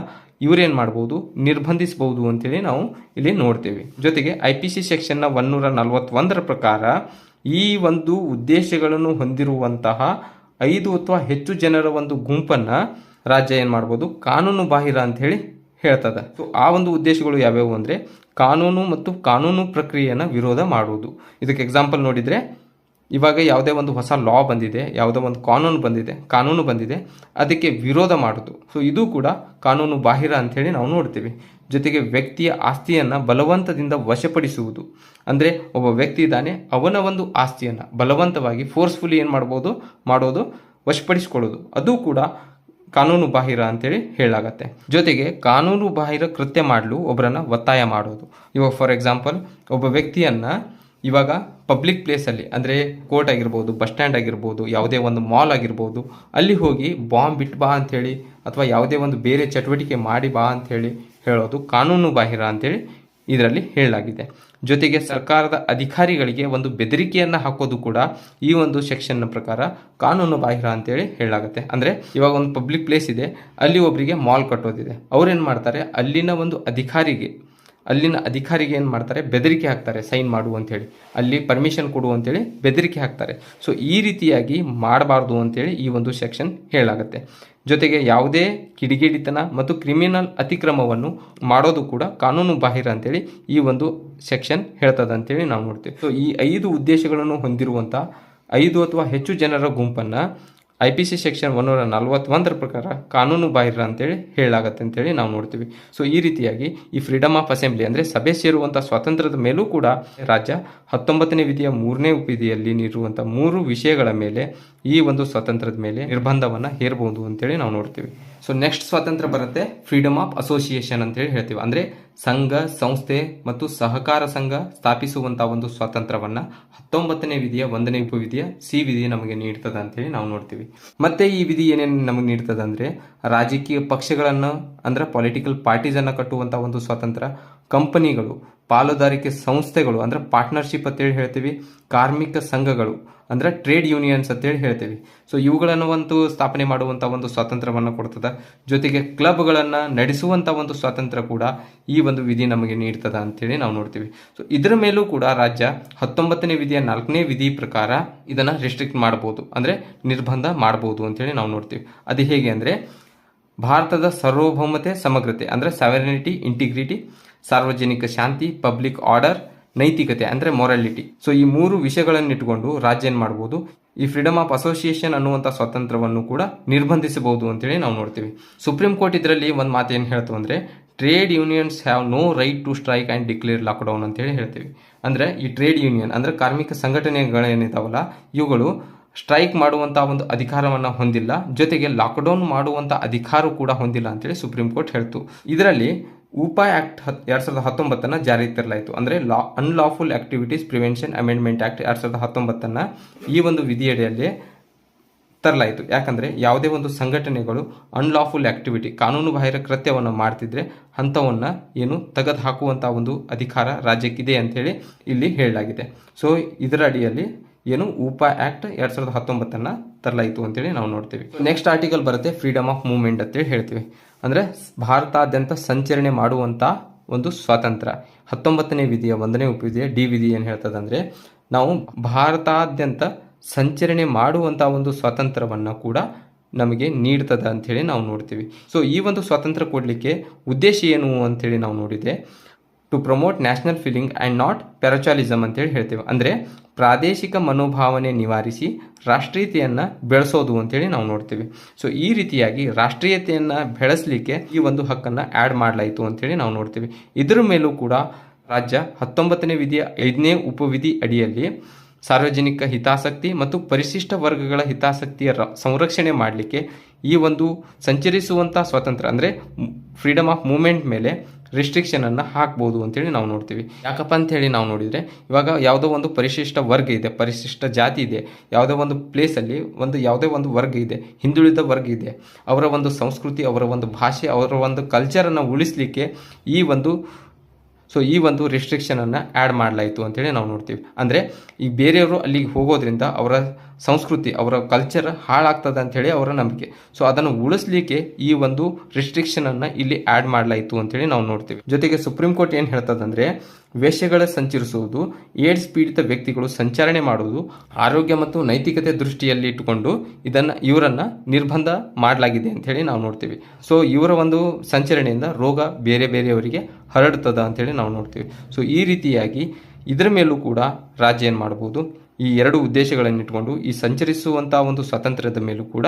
ಇವರೇನ್ ಮಾಡ್ಬೋದು? ನಿರ್ಬಂಧಿಸಬಹುದು ಅಂತೇಳಿ ನಾವು ಇಲ್ಲಿ ನೋಡ್ತೇವೆ. ಜೊತೆಗೆ ಐ ಪಿ ಸಿ ಸೆಕ್ಷನ್ನ ಒನ್ನೂರ ನಲವತ್ತೊಂದರ ಪ್ರಕಾರ ಈ ಒಂದು ಉದ್ದೇಶಗಳನ್ನು ಹೊಂದಿರುವಂತಹ ಐದು ಅಥವಾ ಹೆಚ್ಚು ಜನರ ಒಂದು ಗುಂಪನ್ನ ರಾಜ್ಯ ಏನು ಮಾಡ್ಬೋದು? ಕಾನೂನು ಬಾಹಿರ ಅಂತ ಹೇಳಿ ಹೇಳ್ತದ. ಸೊ ಆ ಒಂದು ಉದ್ದೇಶಗಳು ಯಾವ್ಯಾವು ಅಂದ್ರೆ ಕಾನೂನು ಮತ್ತು ಕಾನೂನು ಪ್ರಕ್ರಿಯೆಯನ್ನು ವಿರೋಧ ಮಾಡುವುದು. ಇದಕ್ಕೆ ಎಕ್ಸಾಂಪಲ್ ನೋಡಿದ್ರೆ, ಇವಾಗ ಯಾವುದೇ ಒಂದು ಹೊಸ ಲಾ ಬಂದಿದೆ, ಯಾವುದೋ ಒಂದು ಕಾನೂನು ಬಂದಿದೆ ಕಾನೂನು ಬಂದಿದೆ, ಅದಕ್ಕೆ ವಿರೋಧ ಮಾಡೋದು. ಸೊ ಇದು ಕೂಡ ಕಾನೂನು ಬಾಹಿರ ಅಂಥೇಳಿ ನಾವು ನೋಡ್ತೀವಿ. ಜೊತೆಗೆ ವ್ಯಕ್ತಿಯ ಆಸ್ತಿಯನ್ನು ಬಲವಂತದಿಂದ ವಶಪಡಿಸುವುದು. ಅಂದರೆ ಒಬ್ಬ ವ್ಯಕ್ತಿ ಇದ್ದಾನೆ, ಅವನ ಒಂದು ಆಸ್ತಿಯನ್ನು ಬಲವಂತವಾಗಿ ಫೋರ್ಸ್ಫುಲಿ ಏನು ಮಾಡ್ಬೋದು, ಮಾಡೋದು, ವಶಪಡಿಸ್ಕೊಳ್ಳೋದು. ಅದು ಕೂಡ ಕಾನೂನು ಬಾಹಿರ ಅಂತೇಳಿ ಹೇಳಾಗತ್ತೆ ಜೊತೆಗೆ ಕಾನೂನು ಬಾಹಿರ ಕೃತ್ಯ ಮಾಡಲು ಒಬ್ಬರನ್ನು ಒತ್ತಾಯ ಮಾಡೋದು. ಇವಾಗ ಫಾರ್ ಎಕ್ಸಾಂಪಲ್ ಒಬ್ಬ ವ್ಯಕ್ತಿಯನ್ನು ಇವಾಗ ಪಬ್ಲಿಕ್ ಪ್ಲೇಸಲ್ಲಿ ಅಂದರೆ ಕೋರ್ಟ್ ಆಗಿರ್ಬೋದು ಬಸ್ ಸ್ಟ್ಯಾಂಡ್ ಆಗಿರ್ಬೋದು, ಯಾವುದೇ ಒಂದು ಮಾಲ್ ಆಗಿರ್ಬೋದು, ಅಲ್ಲಿ ಹೋಗಿ ಬಾಂಬ್ ಬಿಟ್ಟು ಬಾ ಅಂಥೇಳಿ ಅಥವಾ ಯಾವುದೇ ಒಂದು ಬೇರೆ ಚಟುವಟಿಕೆ ಮಾಡಿ ಬಾ ಅಂಥೇಳಿ ಹೇಳೋದು ಕಾನೂನು ಬಾಹಿರ ಅಂತೇಳಿ ಇದರಲ್ಲಿ ಹೇಳಲಾಗಿದೆ. ಜೊತೆಗೆ ಸರ್ಕಾರದ ಅಧಿಕಾರಿಗಳಿಗೆ ಒಂದು ಬೆದರಿಕೆಯನ್ನು ಹಾಕೋದು ಕೂಡ ಈ ಒಂದು ಸೆಕ್ಷನ್ನ ಪ್ರಕಾರ ಕಾನೂನು ಬಾಹಿರ ಅಂತೇಳಿ ಹೇಳಲಾಗುತ್ತೆ. ಅಂದರೆ ಇವಾಗ ಒಂದು ಪಬ್ಲಿಕ್ ಪ್ಲೇಸ್ ಇದೆ, ಅಲ್ಲಿ ಒಬ್ಬರಿಗೆ ಮಾಲ್ ಕಟ್ಟೋದಿದೆ. ಅವ್ರೇನು ಮಾಡ್ತಾರೆ? ಅಲ್ಲಿನ ಒಂದು ಅಧಿಕಾರಿಗೆ, ಅಲ್ಲಿನ ಅಧಿಕಾರಿಗೆ ಏನು ಮಾಡ್ತಾರೆ? ಬೆದರಿಕೆ ಹಾಕ್ತಾರೆ, ಸೈನ್ ಮಾಡು ಅಂತೇಳಿ. ಅಲ್ಲಿ ಪರ್ಮಿಷನ್ ಕೊಡು ಅಂತೇಳಿ ಬೆದರಿಕೆ ಹಾಕ್ತಾರೆ. ಸೊ ಈ ರೀತಿಯಾಗಿ ಮಾಡಬಾರ್ದು ಅಂತೇಳಿ ಈ ಒಂದು ಸೆಕ್ಷನ್ ಹೇಳಾಗುತ್ತೆ ಜೊತೆಗೆ ಯಾವುದೇ ಕಿಡಿಗೇಡಿತನ ಮತ್ತು ಕ್ರಿಮಿನಲ್ ಅತಿಕ್ರಮವನ್ನು ಮಾಡೋದು ಕೂಡ ಕಾನೂನು ಬಾಹಿರ ಅಂತೇಳಿ ಈ ಒಂದು ಸೆಕ್ಷನ್ ಹೇಳ್ತದೆ ಅಂತೇಳಿ ನಾವು ನೋಡ್ತೀವಿ. ಸೊ ಈ ಐದು ಉದ್ದೇಶಗಳನ್ನು ಹೊಂದಿರುವಂಥ ಐದು ಅಥವಾ ಹೆಚ್ಚು ಜನರ ಗುಂಪನ್ನು ಐ ಪಿ ಸಿ ಸೆಕ್ಷನ್ ಒನ್ನೂರ ನಲ್ವತ್ತೊಂದರ ಪ್ರಕಾರ ಕಾನೂನು ಬಾಹಿರ ಅಂತೇಳಿ ಹೇಳಲಾಗತ್ತೆ ಅಂತೇಳಿ ನಾವು ನೋಡ್ತೀವಿ. ಸೊ ಈ ರೀತಿಯಾಗಿ ಈ ಫ್ರೀಡಮ್ ಆಫ್ ಅಸೆಂಬ್ಲಿ ಅಂದರೆ ಸಭೆ ಸೇರುವಂಥ ಸ್ವಾತಂತ್ರ್ಯದ ಮೇಲೂ ಕೂಡ ರಾಜ್ಯ ಹತ್ತೊಂಬತ್ತನೇ ವಿಧಿಯ ಮೂರನೇ ವಿಧಿಯಲ್ಲಿ ನೀಡುವಂಥ ಮೂರು ವಿಷಯಗಳ ಮೇಲೆ ಈ ಒಂದು ಸ್ವಾತಂತ್ರ್ಯದ ಮೇಲೆ ನಿರ್ಬಂಧವನ್ನು ಹೇರಬಹುದು ಅಂತೇಳಿ ನಾವು ನೋಡ್ತೀವಿ. ಸೊ ನೆಕ್ಸ್ಟ್ ಸ್ವಾತಂತ್ರ್ಯ ಬರುತ್ತೆ ಫ್ರೀಡಮ್ ಆಫ್ ಅಸೋಸಿಯೇಷನ್ ಅಂತೇಳಿ ಹೇಳ್ತೀವಿ. ಅಂದರೆ ಸಂಘ, ಸಂಸ್ಥೆ ಮತ್ತು ಸಹಕಾರ ಸಂಘ ಸ್ಥಾಪಿಸುವಂಥ ಒಂದು ಸ್ವಾತಂತ್ರ್ಯವನ್ನ ಹತ್ತೊಂಬತ್ತನೇ ವಿಧಿಯ ಒಂದನೇ ಉಪವಿಧಿಯ ಸಿ ವಿಧಿ ನಮಗೆ ನೀಡ್ತದೆ ಅಂತೇಳಿ ನಾವು ನೋಡ್ತೀವಿ. ಮತ್ತೆ ಈ ವಿಧಿ ಏನೇನು ನಮಗೆ ನೀಡ್ತದೆ ಅಂದ್ರೆ ರಾಜಕೀಯ ಪಕ್ಷಗಳನ್ನು, ಅಂದ್ರೆ ಪೊಲಿಟಿಕಲ್ ಪಾರ್ಟೀಸ್ ಅನ್ನ ಕಟ್ಟುವಂತ ಒಂದು ಸ್ವಾತಂತ್ರ್ಯ ಕಂಪನಿಗಳು ಪಾಲುದಾರಿಕೆ ಸಂಸ್ಥೆಗಳು, ಅಂದ್ರೆ ಪಾರ್ಟ್ನರ್ಶಿಪ್ ಅಂತೇಳಿ ಹೇಳ್ತೀವಿ, ಕಾರ್ಮಿಕ ಸಂಘಗಳು, ಅಂದ್ರೆ ಟ್ರೇಡ್ ಯೂನಿಯನ್ಸ್ ಅಂತೇಳಿ ಹೇಳ್ತೀವಿ. ಸೊ ಇವುಗಳನ್ನು ಒಂದು ಸ್ಥಾಪನೆ ಮಾಡುವಂತ ಒಂದು ಸ್ವಾತಂತ್ರ್ಯವನ್ನು ಕೊಡ್ತದೆ. ಜೊತೆಗೆ ಕ್ಲಬ್ಗಳನ್ನ ನಡೆಸುವಂತ ಒಂದು ಸ್ವಾತಂತ್ರ್ಯ ಕೂಡ ಈ ಒಂದು ವಿಧಿ ನಮಗೆ ನೀಡ್ತದ ಅಂತೇಳಿ ನಾವು ನೋಡ್ತೀವಿ. ಸೊ ಇದರ ಮೇಲೂ ಕೂಡ ರಾಜ್ಯ ಹತ್ತೊಂಬತ್ತನೇ ವಿಧಿಯ ನಾಲ್ಕನೇ ವಿಧಿ ಪ್ರಕಾರ ಇದನ್ನ ರಿಸ್ಟ್ರಿಕ್ಟ್ ಮಾಡಬಹುದು ಅಂದ್ರೆ ನಿರ್ಬಂಧ ಮಾಡಬಹುದು ಅಂತೇಳಿ ನಾವು ನೋಡ್ತೀವಿ. ಅದು ಹೇಗೆ ಅಂದ್ರೆ, ಭಾರತದ ಸಾರ್ವಭೌಮತೆ, ಸಮಗ್ರತೆ, ಅಂದ್ರೆ ಸಾವರ್ನಿಟಿ ಇಂಟಿಗ್ರಿಟಿ ಸಾರ್ವಜನಿಕ ಶಾಂತಿ, ಪಬ್ಲಿಕ್ ಆರ್ಡರ್, ನೈತಿಕತೆ, ಅಂದರೆ ಮೊರಾಲಿಟಿ ಸೊ ಈ ಮೂರು ವಿಷಯಗಳನ್ನು ಇಟ್ಕೊಂಡು ರಾಜ್ಯ ಏನು ಮಾಡ್ಬೋದು? ಈ ಫ್ರೀಡಮ್ ಆಫ್ ಅಸೋಸಿಯೇಷನ್ ಅನ್ನುವಂಥ ಸ್ವಾತಂತ್ರ್ಯವನ್ನು ಕೂಡ ನಿರ್ಬಂಧಿಸಬಹುದು ಅಂತೇಳಿ ನಾವು ನೋಡ್ತೀವಿ. ಸುಪ್ರೀಂ ಕೋರ್ಟ್ ಇದರಲ್ಲಿ ಒಂದು ಮಾತು ಏನು ಹೇಳ್ತು ಅಂದರೆ trade unions have no right to strike and declare lockdown ಅಂತೇಳಿ ಹೇಳ್ತೀವಿ. ಅಂದರೆ, ಈ ಟ್ರೇಡ್ ಯೂನಿಯನ್ ಅಂದ್ರೆ ಕಾರ್ಮಿಕ ಸಂಘಟನೆಗಳೇನಿದಾವಲ್ಲ, ಇವುಗಳು ಸ್ಟ್ರೈಕ್ ಮಾಡುವಂಥ ಒಂದು ಅಧಿಕಾರವನ್ನು ಹೊಂದಿಲ್ಲ. ಜೊತೆಗೆ ಲಾಕ್ಡೌನ್ ಮಾಡುವಂಥ ಅಧಿಕಾರ ಕೂಡ ಹೊಂದಿಲ್ಲ ಅಂತೇಳಿ ಸುಪ್ರೀಂ ಕೋರ್ಟ್ ಹೇಳ್ತು. ಇದರಲ್ಲಿ ಉಪಾ ಆಕ್ಟ್ ಹತ್, ಎರಡು ಸಾವಿರದ ಹತ್ತೊಂಬತ್ತನ್ನು ಜಾರಿಗೆ ತರಲಾಯಿತು. ಅಂದ್ರೆ law unlawful activities prevention amendment act ಎರಡು ಸಾವಿರದ ಹತ್ತೊಂಬತ್ತನ್ನು ಈ ಒಂದು ವಿಧಿಯಡಿಯಲ್ಲಿ ತರಲಾಯಿತು. ಯಾಕಂದ್ರೆ ಯಾವುದೇ ಒಂದು ಸಂಘಟನೆಗಳು ಅನ್ಲಾಫುಲ್ ಆಕ್ಟಿವಿಟಿ ಕಾನೂನು ಬಾಹಿರ ಕೃತ್ಯವನ್ನು ಮಾಡ್ತಿದ್ರೆ ಅಂಥವನ್ನ ಏನು ತೆಗೆದು ಹಾಕುವಂತ ಒಂದು ಅಧಿಕಾರ ರಾಜ್ಯಕ್ಕಿದೆ ಅಂತೇಳಿ ಇಲ್ಲಿ ಹೇಳಲಾಗಿದೆ. ಸೊ ಇದರ ಅಡಿಯಲ್ಲಿ ಏನು ಉಪ ಆಕ್ಟ್ ಎರಡು ಸಾವಿರದ ಹತ್ತೊಂಬತ್ತನ್ನು ತರಲಾಯಿತು ಅಂತೇಳಿ ನಾವು ನೋಡ್ತೀವಿ. ನೆಕ್ಸ್ಟ್ ಆರ್ಟಿಕಲ್ ಬರುತ್ತೆ ಫ್ರೀಡಮ್ ಆಫ್ ಮೂವ್ಮೆಂಟ್ ಅಂತೇಳಿ ಹೇಳ್ತೀವಿ. ಅಂದ್ರೆ ಭಾರತಾದ್ಯಂತ ಸಂಚರಣೆ ಮಾಡುವಂಥ ಒಂದು ಸ್ವಾತಂತ್ರ್ಯ ಹತ್ತೊಂಬತ್ತನೇ ವಿಧಿಯ ಒಂದನೇ ಉಪವಿಧಿಯ ಡಿ ವಿಧಿ ಏನು ಹೇಳ್ತದೆ ಅಂದರೆ ನಾವು ಭಾರತಾದ್ಯಂತ ಸಂಚರಣೆ ಮಾಡುವಂಥ ಒಂದು ಸ್ವಾತಂತ್ರ್ಯವನ್ನು ಕೂಡ ನಮಗೆ ನೀಡ್ತದೆ ಅಂಥೇಳಿ ನಾವು ನೋಡ್ತೀವಿ. ಸೊ ಈ ಒಂದು ಸ್ವಾತಂತ್ರ್ಯ ಕೊಡಲಿಕ್ಕೆ ಉದ್ದೇಶ ಏನು ಅಂಥೇಳಿ ನಾವು ನೋಡಿದೆ to promote national feeling and not parochialism ಅಂತೇಳಿ ಹೇಳ್ತೇವೆ. ಅಂದರೆ ಪ್ರಾದೇಶಿಕ ಮನೋಭಾವನೆ ನಿವಾರಿಸಿ ರಾಷ್ಟ್ರೀಯತೆಯನ್ನು ಬೆಳೆಸೋದು ಅಂತೇಳಿ ನಾವು ನೋಡ್ತೀವಿ. ಸೊ ಈ ರೀತಿಯಾಗಿ ರಾಷ್ಟ್ರೀಯತೆಯನ್ನು ಬೆಳೆಸಲಿಕ್ಕೆ ಈ ಒಂದು ಹಕ್ಕನ್ನು ಆ್ಯಡ್ ಮಾಡಲಾಯಿತು ಅಂತೇಳಿ ನಾವು ನೋಡ್ತೀವಿ. ಇದರ ಮೇಲೂ ಕೂಡ ರಾಜ್ಯ ಹತ್ತೊಂಬತ್ತನೇ ವಿಧಿಯ ಐದನೇ ಉಪವಿಧಿ ಅಡಿಯಲ್ಲಿ ಸಾರ್ವಜನಿಕ ಹಿತಾಸಕ್ತಿ ಮತ್ತು ಪರಿಶಿಷ್ಟ ವರ್ಗಗಳ ಹಿತಾಸಕ್ತಿಯ ಸಂರಕ್ಷಣೆ ಮಾಡಲಿಕ್ಕೆ ಈ ಒಂದು ಸಂಚರಿಸುವಂಥ ಸ್ವಾತಂತ್ರ್ಯ ಅಂದರೆ ಫ್ರೀಡಮ್ ಆಫ್ ಮೂಮೆಂಟ್ ಮೇಲೆ ರಿಸ್ಟ್ರಿಕ್ಷನನ್ನು ಹಾಕ್ಬೋದು ಅಂತೇಳಿ ನಾವು ನೋಡ್ತೀವಿ. ಯಾಕಪ್ಪ ಅಂತ ಹೇಳಿ ನಾವು ನೋಡಿದರೆ ಇವಾಗ ಯಾವುದೋ ಒಂದು ಪರಿಶಿಷ್ಟ ವರ್ಗ ಇದೆ, ಪರಿಶಿಷ್ಟ ಜಾತಿ ಇದೆ, ಯಾವುದೋ ಒಂದು ಪ್ಲೇಸಲ್ಲಿ ಒಂದು ಯಾವುದೇ ಒಂದು ವರ್ಗ ಇದೆ, ಹಿಂದುಳಿದ ವರ್ಗ ಇದೆ, ಅವರ ಒಂದು ಸಂಸ್ಕೃತಿ, ಅವರ ಒಂದು ಭಾಷೆ, ಅವರ ಒಂದು ಕಲ್ಚರನ್ನು ಉಳಿಸಲಿಕ್ಕೆ ಈ ಒಂದು ಸೊ ಈ ಒಂದು ರಿಸ್ಟ್ರಿಕ್ಷನನ್ನು ಆ್ಯಡ್ ಮಾಡಲಾಯಿತು ಅಂತೇಳಿ ನಾವು ನೋಡ್ತೀವಿ. ಅಂದರೆ ಈ ಬೇರೆಯವರು ಅಲ್ಲಿಗೆ ಹೋಗೋದ್ರಿಂದ ಅವರ ಸಂಸ್ಕೃತಿ, ಅವರ ಕಲ್ಚರ್ ಹಾಳಾಗ್ತದೆ ಅಂಥೇಳಿ ಅವರ ನಂಬಿಕೆ. ಸೊ ಅದನ್ನು ಉಳಿಸ್ಲಿಕ್ಕೆ ಈ ಒಂದು ರಿಸ್ಟ್ರಿಕ್ಷನನ್ನು ಇಲ್ಲಿ ಆ್ಯಡ್ ಮಾಡಲಾಯಿತು ಅಂತೇಳಿ ನಾವು ನೋಡ್ತೀವಿ. ಜೊತೆಗೆ ಸುಪ್ರೀಂ ಕೋರ್ಟ್ ಏನು ಹೇಳ್ತದಂದ್ರೆ, ವೇಷಗಳ ಸಂಚರಿಸುವುದು ಏಡ್ಸ್ ಪೀಡಿತ ವ್ಯಕ್ತಿಗಳು ಸಂಚಾರಣೆ ಮಾಡುವುದು, ಆರೋಗ್ಯ ಮತ್ತು ನೈತಿಕತೆ ದೃಷ್ಟಿಯಲ್ಲಿ ಇಟ್ಟುಕೊಂಡು ಇದನ್ನು, ಇವರನ್ನು ನಿರ್ಬಂಧ ಮಾಡಲಾಗಿದೆ ಅಂಥೇಳಿ ನಾವು ನೋಡ್ತೀವಿ. ಸೊ ಇವರ ಒಂದು ಸಂಚರಣೆಯಿಂದ ರೋಗ ಬೇರೆ ಬೇರೆಯವರಿಗೆ ಹರಡ್ತದ ಅಂತೇಳಿ ನಾವು ನೋಡ್ತೀವಿ. ಸೊ ಈ ರೀತಿಯಾಗಿ ಇದರ ಮೇಲೂ ಕೂಡ ರಾಜ್ಯ ಏನು ಮಾಡ್ಬೋದು, ಈ ಎರಡು ಉದ್ದೇಶಗಳನ್ನಿಟ್ಕೊಂಡು ಈ ಸಂಚರಿಸುವಂಥ ಒಂದು ಸ್ವಾತಂತ್ರ್ಯದ ಮೇಲೂ ಕೂಡ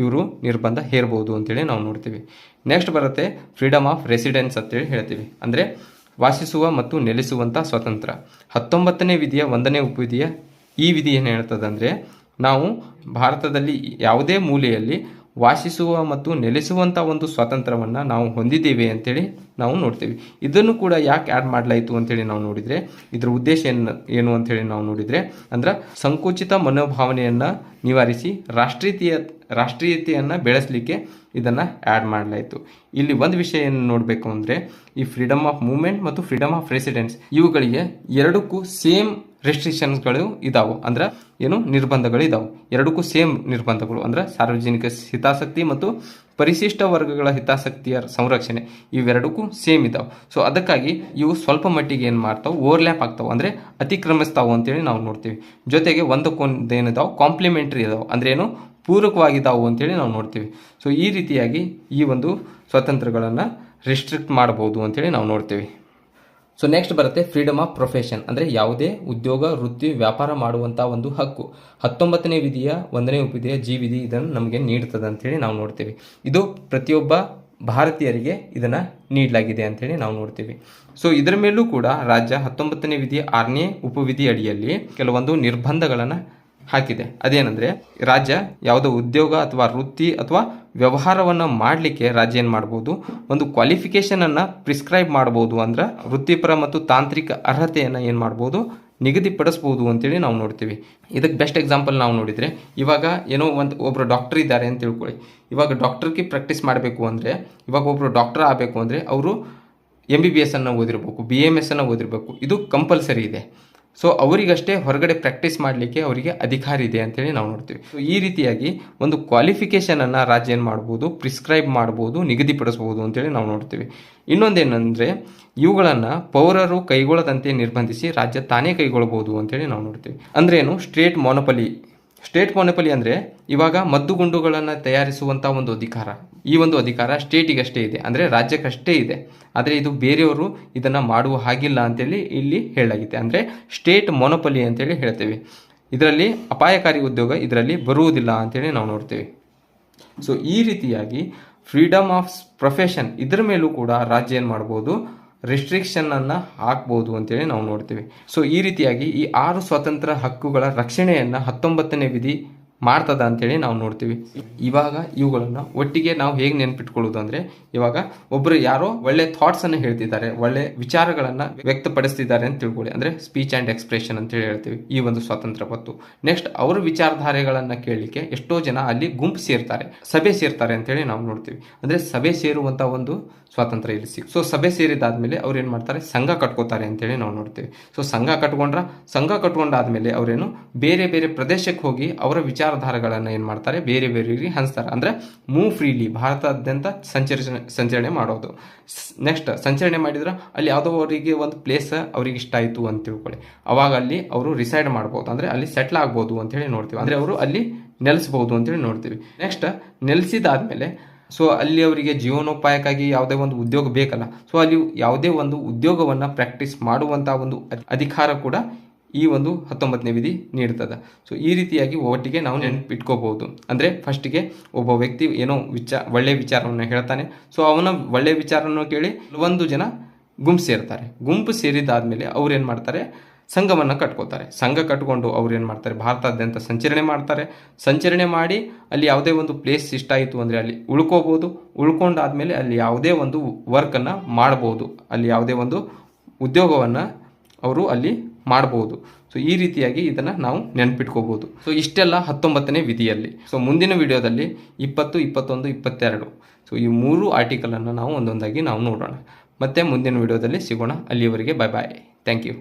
ಇವರು ನಿರ್ಬಂಧ ಹೇರಬಹುದು ಅಂತೇಳಿ ನಾವು ನೋಡ್ತೀವಿ. ನೆಕ್ಸ್ಟ್ ಬರುತ್ತೆ ಫ್ರೀಡಮ್ ಆಫ್ ರೆಸಿಡೆನ್ಸ್ ಅಂತೇಳಿ ಹೇಳ್ತೀವಿ. ಅಂದರೆ ವಾಸಿಸುವ ಮತ್ತು ನೆಲೆಸುವಂಥ ಸ್ವಾತಂತ್ರ್ಯ. ಹತ್ತೊಂಬತ್ತನೇ ವಿಧಿಯ ಒಂದನೇ ಉಪವಿಧಿಯ ಈ ವಿಧಿ ಏನು ಹೇಳ್ತದಂದರೆ ನಾವು ಭಾರತದಲ್ಲಿ ಯಾವುದೇ ಮೂಲೆಯಲ್ಲಿ ವಾಸಿಸುವ ಮತ್ತು ನೆಲೆಸುವಂಥ ಒಂದು ಸ್ವಾತಂತ್ರ್ಯವನ್ನು ನಾವು ಹೊಂದಿದ್ದೇವೆ ಅಂತೇಳಿ ನಾವು ನೋಡ್ತೇವೆ. ಇದನ್ನು ಕೂಡ ಯಾಕೆ ಆ್ಯಡ್ ಮಾಡಲಾಯಿತು ಅಂತೇಳಿ ನಾವು ನೋಡಿದರೆ, ಇದರ ಉದ್ದೇಶ ಏನು ಏನು ಅಂತೇಳಿ ನಾವು ನೋಡಿದರೆ, ಅಂದ್ರೆ ಸಂಕುಚಿತ ಮನೋಭಾವನೆಯನ್ನು ನಿವಾರಿಸಿ ರಾಷ್ಟ್ರೀಯತೆಯ ರಾಷ್ಟ್ರೀಯತೆಯನ್ನು ಬೆಳೆಸಲಿಕ್ಕೆ ಇದನ್ನು ಆ್ಯಡ್ ಮಾಡಲಾಯಿತು. ಇಲ್ಲಿ ಒಂದು ವಿಷಯ ಏನು ನೋಡಬೇಕು ಅಂದರೆ, ಈ ಫ್ರೀಡಮ್ ಆಫ್ ಮೂವ್ಮೆಂಟ್ ಮತ್ತು ಫ್ರೀಡಮ್ ಆಫ್ ರೆಸಿಡೆನ್ಸ್ ಇವುಗಳಿಗೆ ಎರಡಕ್ಕೂ ಸೇಮ್ ರೆಸ್ಟ್ರಿಕ್ಷನ್ಸ್ಗಳು ಇದಾವೆ. ಅಂದ್ರೆ ಏನು? ನಿರ್ಬಂಧಗಳು ಇದಾವೆ. ಎರಡಕ್ಕೂ ಸೇಮ್ ನಿರ್ಬಂಧಗಳು. ಅಂದ್ರೆ ಸಾರ್ವಜನಿಕ ಹಿತಾಸಕ್ತಿ ಮತ್ತು ಪರಿಶಿಷ್ಟ ವರ್ಗಗಳ ಹಿತಾಸಕ್ತಿಯ ಸಂರಕ್ಷಣೆ ಇವೆರಡಕ್ಕೂ ಸೇಮ್ ಇದಾವೆ. ಸೊ ಅದಕ್ಕಾಗಿ ಇವು ಸ್ವಲ್ಪ ಮಟ್ಟಿಗೆ ಏನು ಮಾಡ್ತಾವೆ? ಓವರ್ಲ್ಯಾಪ್ ಆಗ್ತಾವೆ. ಅಂದರೆ ಅತಿಕ್ರಮಿಸ್ತಾವೆ ಅಂತೇಳಿ ನಾವು ನೋಡ್ತೀವಿ. ಜೊತೆಗೆ ಒಂದಕ್ಕೊಂದು ಏನಿದಾವೆ ಕಾಂಪ್ಲಿಮೆಂಟ್ರಿ ಇದಾವೆ. ಅಂದ್ರೆ ಏನು? ಪೂರಕವಾಗಿದ್ದಾವು ಅಂತೇಳಿ ನಾವು ನೋಡ್ತೀವಿ. ಸೊ ಈ ರೀತಿಯಾಗಿ ಈ ಒಂದು ಸ್ವತಂತ್ರಗಳನ್ನು ರಿಸ್ಟ್ರಿಕ್ಟ್ ಮಾಡಬಹುದು ಅಂತೇಳಿ ನಾವು ನೋಡ್ತೀವಿ. ಸೊ ನೆಕ್ಸ್ಟ್ ಬರುತ್ತೆ ಫ್ರೀಡಮ್ ಆಫ್ ಪ್ರೊಫೆಷನ್ ಅಂದರೆ ಯಾವುದೇ ಉದ್ಯೋಗ, ವೃತ್ತಿ, ವ್ಯಾಪಾರ ಮಾಡುವಂಥ ಒಂದು ಹಕ್ಕು. ಹತ್ತೊಂಬತ್ತನೇ ವಿಧಿಯ ಒಂದನೇ ಉಪವಿಧಿಯ ಜಿ ವಿಧಿ ಇದನ್ನು ನಮಗೆ ನೀಡ್ತದೆ ಅಂತೇಳಿ ನಾವು ನೋಡ್ತೀವಿ. ಇದು ಪ್ರತಿಯೊಬ್ಬ ಭಾರತೀಯರಿಗೆ ಇದನ್ನು ನೀಡಲಾಗಿದೆ ಅಂತೇಳಿ ನಾವು ನೋಡ್ತೀವಿ. ಸೊ ಇದರ ಮೇಲೂ ಕೂಡ ರಾಜ್ಯ ಹತ್ತೊಂಬತ್ತನೇ ವಿಧಿಯ ಆರನೇ ಉಪವಿಧಿ ಅಡಿಯಲ್ಲಿ ಕೆಲವೊಂದು ನಿರ್ಬಂಧಗಳನ್ನು ಹಾಕಿದೆ. ಅದೇನೆಂದರೆ, ರಾಜ್ಯ ಯಾವುದೋ ಉದ್ಯೋಗ ಅಥವಾ ವೃತ್ತಿ ಅಥವಾ ವ್ಯವಹಾರವನ್ನು ಮಾಡಲಿಕ್ಕೆ ರಾಜ್ಯ ಏನು ಮಾಡ್ಬೋದು? ಒಂದು ಕ್ವಾಲಿಫಿಕೇಷನನ್ನು ಪ್ರಿಸ್ಕ್ರೈಬ್ ಮಾಡ್ಬೋದು ಅಂದ್ರೆ ವೃತ್ತಿಪರ ಮತ್ತು ತಾಂತ್ರಿಕ ಅರ್ಹತೆಯನ್ನು ಏನು ಮಾಡ್ಬೋದು? ನಿಗದಿಪಡಿಸ್ಬೋದು ಅಂತೇಳಿ ನಾವು ನೋಡ್ತೀವಿ. ಇದಕ್ಕೆ ಬೆಸ್ಟ್ ಎಕ್ಸಾಂಪಲ್ ನಾವು ನೋಡಿದರೆ, ಇವಾಗ ಏನೋ ಒಂದು ಒಬ್ಬರು ಡಾಕ್ಟರ್ ಇದ್ದಾರೆ ಅಂತ ತಿಳ್ಕೊಳ್ಳಿ. ಇವಾಗ ಡಾಕ್ಟರ್ಗೆ ಪ್ರಾಕ್ಟೀಸ್ ಮಾಡಬೇಕು ಅಂದರೆ, ಇವಾಗ ಒಬ್ಬರು ಡಾಕ್ಟರ್ ಆಗಬೇಕು ಅಂದರೆ, ಅವರು ಎಂ ಬಿ ಬಿ ಎಸ್ ಅನ್ನು ಓದಿರಬೇಕು ಬಿ ಎಂ ಎಸ್ ಅನ್ನು ಓದಿರಬೇಕು. ಇದು ಕಂಪಲ್ಸರಿ ಇದೆ. ಸೊ ಅವರಿಗಷ್ಟೇ ಹೊರಗಡೆ ಪ್ರಾಕ್ಟೀಸ್ ಮಾಡಲಿಕ್ಕೆ ಅವರಿಗೆ ಅಧಿಕಾರ ಇದೆ ಅಂತೇಳಿ ನಾವು ನೋಡ್ತೀವಿ. ಸೊ ಈ ರೀತಿಯಾಗಿ ಒಂದು ಕ್ವಾಲಿಫಿಕೇಷನನ್ನು ರಾಜ್ಯ ಏನು ಮಾಡ್ಬೋದು ಪ್ರಿಸ್ಕ್ರೈಬ್ ಮಾಡ್ಬೋದು, ನಿಗದಿಪಡಿಸ್ಬೋದು ಅಂತೇಳಿ ನಾವು ನೋಡ್ತೀವಿ. ಇನ್ನೊಂದೇನಂದ್ರೆ, ಇವುಗಳನ್ನು ಪೌರರು ಕೈಗೊಳ್ಳದಂತೆ ನಿರ್ಬಂಧಿಸಿ ರಾಜ್ಯ ತಾನೇ ಕೈಗೊಳ್ಳಬಹುದು ಅಂತೇಳಿ ನಾವು ನೋಡ್ತೀವಿ. ಅಂದ್ರೇನು ಸ್ಟೇಟ್ ಮೊನಪಲಿ ಸ್ಟೇಟ್ ಮೊನೊಪಲಿ ಅಂದರೆ ಇವಾಗ ಮದ್ದುಗುಂಡುಗಳನ್ನು ತಯಾರಿಸುವಂಥ ಒಂದು ಅಧಿಕಾರ. ಈ ಒಂದು ಅಧಿಕಾರ ಸ್ಟೇಟಿಗಷ್ಟೇ ಇದೆ. ಅಂದರೆ ರಾಜ್ಯಕ್ಕಷ್ಟೇ ಇದೆ. ಆದರೆ ಇದು ಬೇರೆಯವರು ಇದನ್ನು ಮಾಡುವ ಹಾಗಿಲ್ಲ ಅಂತೇಳಿ ಇಲ್ಲಿ ಹೇಳಲಾಗಿದೆ. ಅಂದರೆ ಸ್ಟೇಟ್ ಮೊನೊಪಲಿ ಅಂತೇಳಿ ಹೇಳ್ತೇವೆ. ಇದರಲ್ಲಿ ಅಪಾಯಕಾರಿ ಉದ್ಯೋಗ ಇದರಲ್ಲಿ ಬರುವುದಿಲ್ಲ ಅಂತೇಳಿ ನಾವು ನೋಡ್ತೇವೆ. ಸೊ ಈ ರೀತಿಯಾಗಿ ಫ್ರೀಡಮ್ ಆಫ್ ಪ್ರೊಫೆಷನ್ ಇದರ ಮೇಲೂ ಕೂಡ ರಾಜ್ಯ ಏನು ಮಾಡ್ಬೋದು? ರಿಸ್ಟ್ರಿಕ್ಷನ್ ಅನ್ನ ಹಾಕ್ಬೋದು ಅಂತೇಳಿ ನಾವು ನೋಡ್ತೀವಿ. ಸೊ ಈ ರೀತಿಯಾಗಿ ಈ ಆರು ಸ್ವತಂತ್ರ ಹಕ್ಕುಗಳ ರಕ್ಷಣೆಯನ್ನು ಹತ್ತೊಂಬತ್ತನೇ ವಿಧಿ ಮಾಡ್ತದ ಅಂತೇಳಿ ನಾವು ನೋಡ್ತೀವಿ. ಇವಾಗ ಇವುಗಳನ್ನು ಒಟ್ಟಿಗೆ ನಾವು ಹೇಗೆ ನೆನ್ಪಿಟ್ಕೊಳ್ಳೋದು ಅಂದರೆ, ಇವಾಗ ಒಬ್ಬರು ಯಾರೋ ಒಳ್ಳೆ ಥಾಟ್ಸನ್ನು ಹೇಳ್ತಿದ್ದಾರೆ, ಒಳ್ಳೆ ವಿಚಾರಗಳನ್ನು ವ್ಯಕ್ತಪಡಿಸ್ತಿದ್ದಾರೆ ಅಂತ ತಿಳ್ಕೊಳ್ಳಿ. ಅಂದರೆ ಸ್ಪೀಚ್ ಆ್ಯಂಡ್ ಎಕ್ಸ್ಪ್ರೆಷನ್ ಅಂತೇಳಿ ಹೇಳ್ತೀವಿ. ಈ ಒಂದು ಸ್ವಾತಂತ್ರ್ಯ ಹೊತ್ತು. ನೆಕ್ಸ್ಟ್ ಅವರ ವಿಚಾರಧಾರೆಗಳನ್ನು ಕೇಳಲಿಕ್ಕೆ ಎಷ್ಟೋ ಜನ ಅಲ್ಲಿ ಗುಂಪು ಸೇರ್ತಾರೆ, ಸಭೆ ಸೇರ್ತಾರೆ ಅಂತೇಳಿ ನಾವು ನೋಡ್ತೀವಿ. ಅಂದರೆ ಸಭೆ ಸೇರುವಂಥ ಒಂದು ಸ್ವಾತಂತ್ರ್ಯ ಇಲ್ಲಿ ಸಿಗ್ ಸೊ ಸಭೆ ಸೇರಿದಾದ್ಮೇಲೆ ಅವ್ರು ಏನು ಮಾಡ್ತಾರೆ, ಸಂಘ ಕಟ್ಕೋತಾರೆ ಅಂತೇಳಿ ನಾವು ನೋಡ್ತೀವಿ. ಸೊ ಸಂಘ ಕಟ್ಕೊಂಡ್ರ, ಸಂಘ ಕಟ್ಕೊಂಡಾದ್ಮೇಲೆ ಅವರೇನು ಬೇರೆ ಬೇರೆ ಪ್ರದೇಶಕ್ಕೆ ಹೋಗಿ ಅವರ ವಿಚಾರಧಾರೆಗಳನ್ನು ಏನು ಮಾಡ್ತಾರೆ? ಬೇರೆ ಬೇರೆಯವರಿಗೆ ಹಂಚ್ತಾರೆ. ಅಂದ್ರೆ ಮೂವ್ ಫ್ರೀಲಿ ಭಾರತದಾದ್ಯಂತ ಸಂಚರಿಸ, ಸಂಚರಣೆ ಮಾಡೋದು. ನೆಕ್ಸ್ಟ್ ಸಂಚರಣೆ ಮಾಡಿದ್ರೆ ಅಲ್ಲಿ ಯಾವುದೋ ಅವರಿಗೆ ಒಂದು ಪ್ಲೇಸ್ ಅವ್ರಿಗೆ ಇಷ್ಟ ಆಯಿತು ಅಂತ ತಿಳ್ಕೊಳ್ಳಿ. ಅವಾಗ ಅಲ್ಲಿ ಅವರು ರಿಸೈಡ್ ಮಾಡ್ಬೋದು. ಅಂದರೆ ಅಲ್ಲಿ ಸೆಟ್ಲ್ ಆಗ್ಬೋದು ಅಂತೇಳಿ ನೋಡ್ತೀವಿ. ಅಂದರೆ ಅವರು ಅಲ್ಲಿ ನೆಲೆಸ್ಬೋದು ಅಂತೇಳಿ ನೋಡ್ತೀವಿ. ನೆಕ್ಸ್ಟ್ ನೆಲೆಸಿದಾದ್ಮೇಲೆ ಸೊ ಅಲ್ಲಿ ಅವರಿಗೆ ಜೀವನೋಪಾಯಕ್ಕಾಗಿ ಯಾವುದೇ ಒಂದು ಉದ್ಯೋಗ ಬೇಕಲ್ಲ. ಸೊ ಅಲ್ಲಿ ಯಾವುದೇ ಒಂದು ಉದ್ಯೋಗವನ್ನು ಪ್ರಾಕ್ಟೀಸ್ ಮಾಡುವಂಥ ಒಂದು ಅಧ್- ಅಧಿಕಾರ ಕೂಡ ಈ ಒಂದು ಹತ್ತೊಂಬತ್ತನೇ ವಿಧಿ ನೀಡ್ತದೆ. ಸೊ ಈ ರೀತಿಯಾಗಿ ಒಟ್ಟಿಗೆ ನಾವು ನೆನಪಿಟ್ಕೋಬಹುದು ಅಂದರೆ ಫಸ್ಟಿಗೆ ಒಬ್ಬ ವ್ಯಕ್ತಿ ಏನೋ ವಿಚಾರ ಒಳ್ಳೆಯ ವಿಚಾರವನ್ನು ಹೇಳ್ತಾನೆ. ಸೊ ಅವನ ಒಳ್ಳೆಯ ವಿಚಾರವನ್ನು ಕೇಳಿ ಒಂದು ಜನ ಗುಂಪು ಸೇರ್ತಾರೆ. ಗುಂಪು ಸೇರಿದಾದ್ಮೇಲೆ ಅವ್ರು ಏನು ಮಾಡ್ತಾರೆ? ಸಂಘವನ್ನು ಕಟ್ಕೋತಾರೆ. ಸಂಘ ಕಟ್ಕೊಂಡು ಅವ್ರು ಏನು ಮಾಡ್ತಾರೆ? ಭಾರತಾದ್ಯಂತ ಸಂಚರಣೆ ಮಾಡ್ತಾರೆ. ಸಂಚರಣೆ ಮಾಡಿ ಅಲ್ಲಿ ಯಾವುದೇ ಒಂದು ಪ್ಲೇಸ್ ಇಷ್ಟ ಆಯಿತು ಅಂದರೆ ಅಲ್ಲಿ ಉಳ್ಕೋಬೋದು ಉಳ್ಕೊಂಡಾದ್ಮೇಲೆ ಅಲ್ಲಿ ಯಾವುದೇ ಒಂದು ವರ್ಕನ್ನು ಮಾಡ್ಬೋದು. ಅಲ್ಲಿ ಯಾವುದೇ ಒಂದು ಉದ್ಯೋಗವನ್ನು ಅವರು ಅಲ್ಲಿ ಮಾಡ್ಬೋದು. ಸೊ ಈ ರೀತಿಯಾಗಿ ಇದನ್ನು ನಾವು ನೆನ್ಪಿಟ್ಕೋಬೋದು. ಸೊ ಇಷ್ಟೆಲ್ಲ ಹತ್ತೊಂಬತ್ತನೇ ವಿಧಿಯಲ್ಲಿ. ಸೊ ಮುಂದಿನ ವಿಡಿಯೋದಲ್ಲಿ ಇಪ್ಪತ್ತು, ಇಪ್ಪತ್ತೊಂದು, ಇಪ್ಪತ್ತೆರಡು. ಸೊ ಈ ಮೂರು ಆರ್ಟಿಕಲನ್ನು ನಾವು ಒಂದೊಂದಾಗಿ ನಾವು ನೋಡೋಣ. ಮತ್ತೆ ಮುಂದಿನ ವಿಡಿಯೋದಲ್ಲಿ ಸಿಗೋಣ. ಅಲ್ಲಿಯವರೆಗೆ ಬಾಯ್ ಬಾಯ್ ಥ್ಯಾಂಕ್ ಯು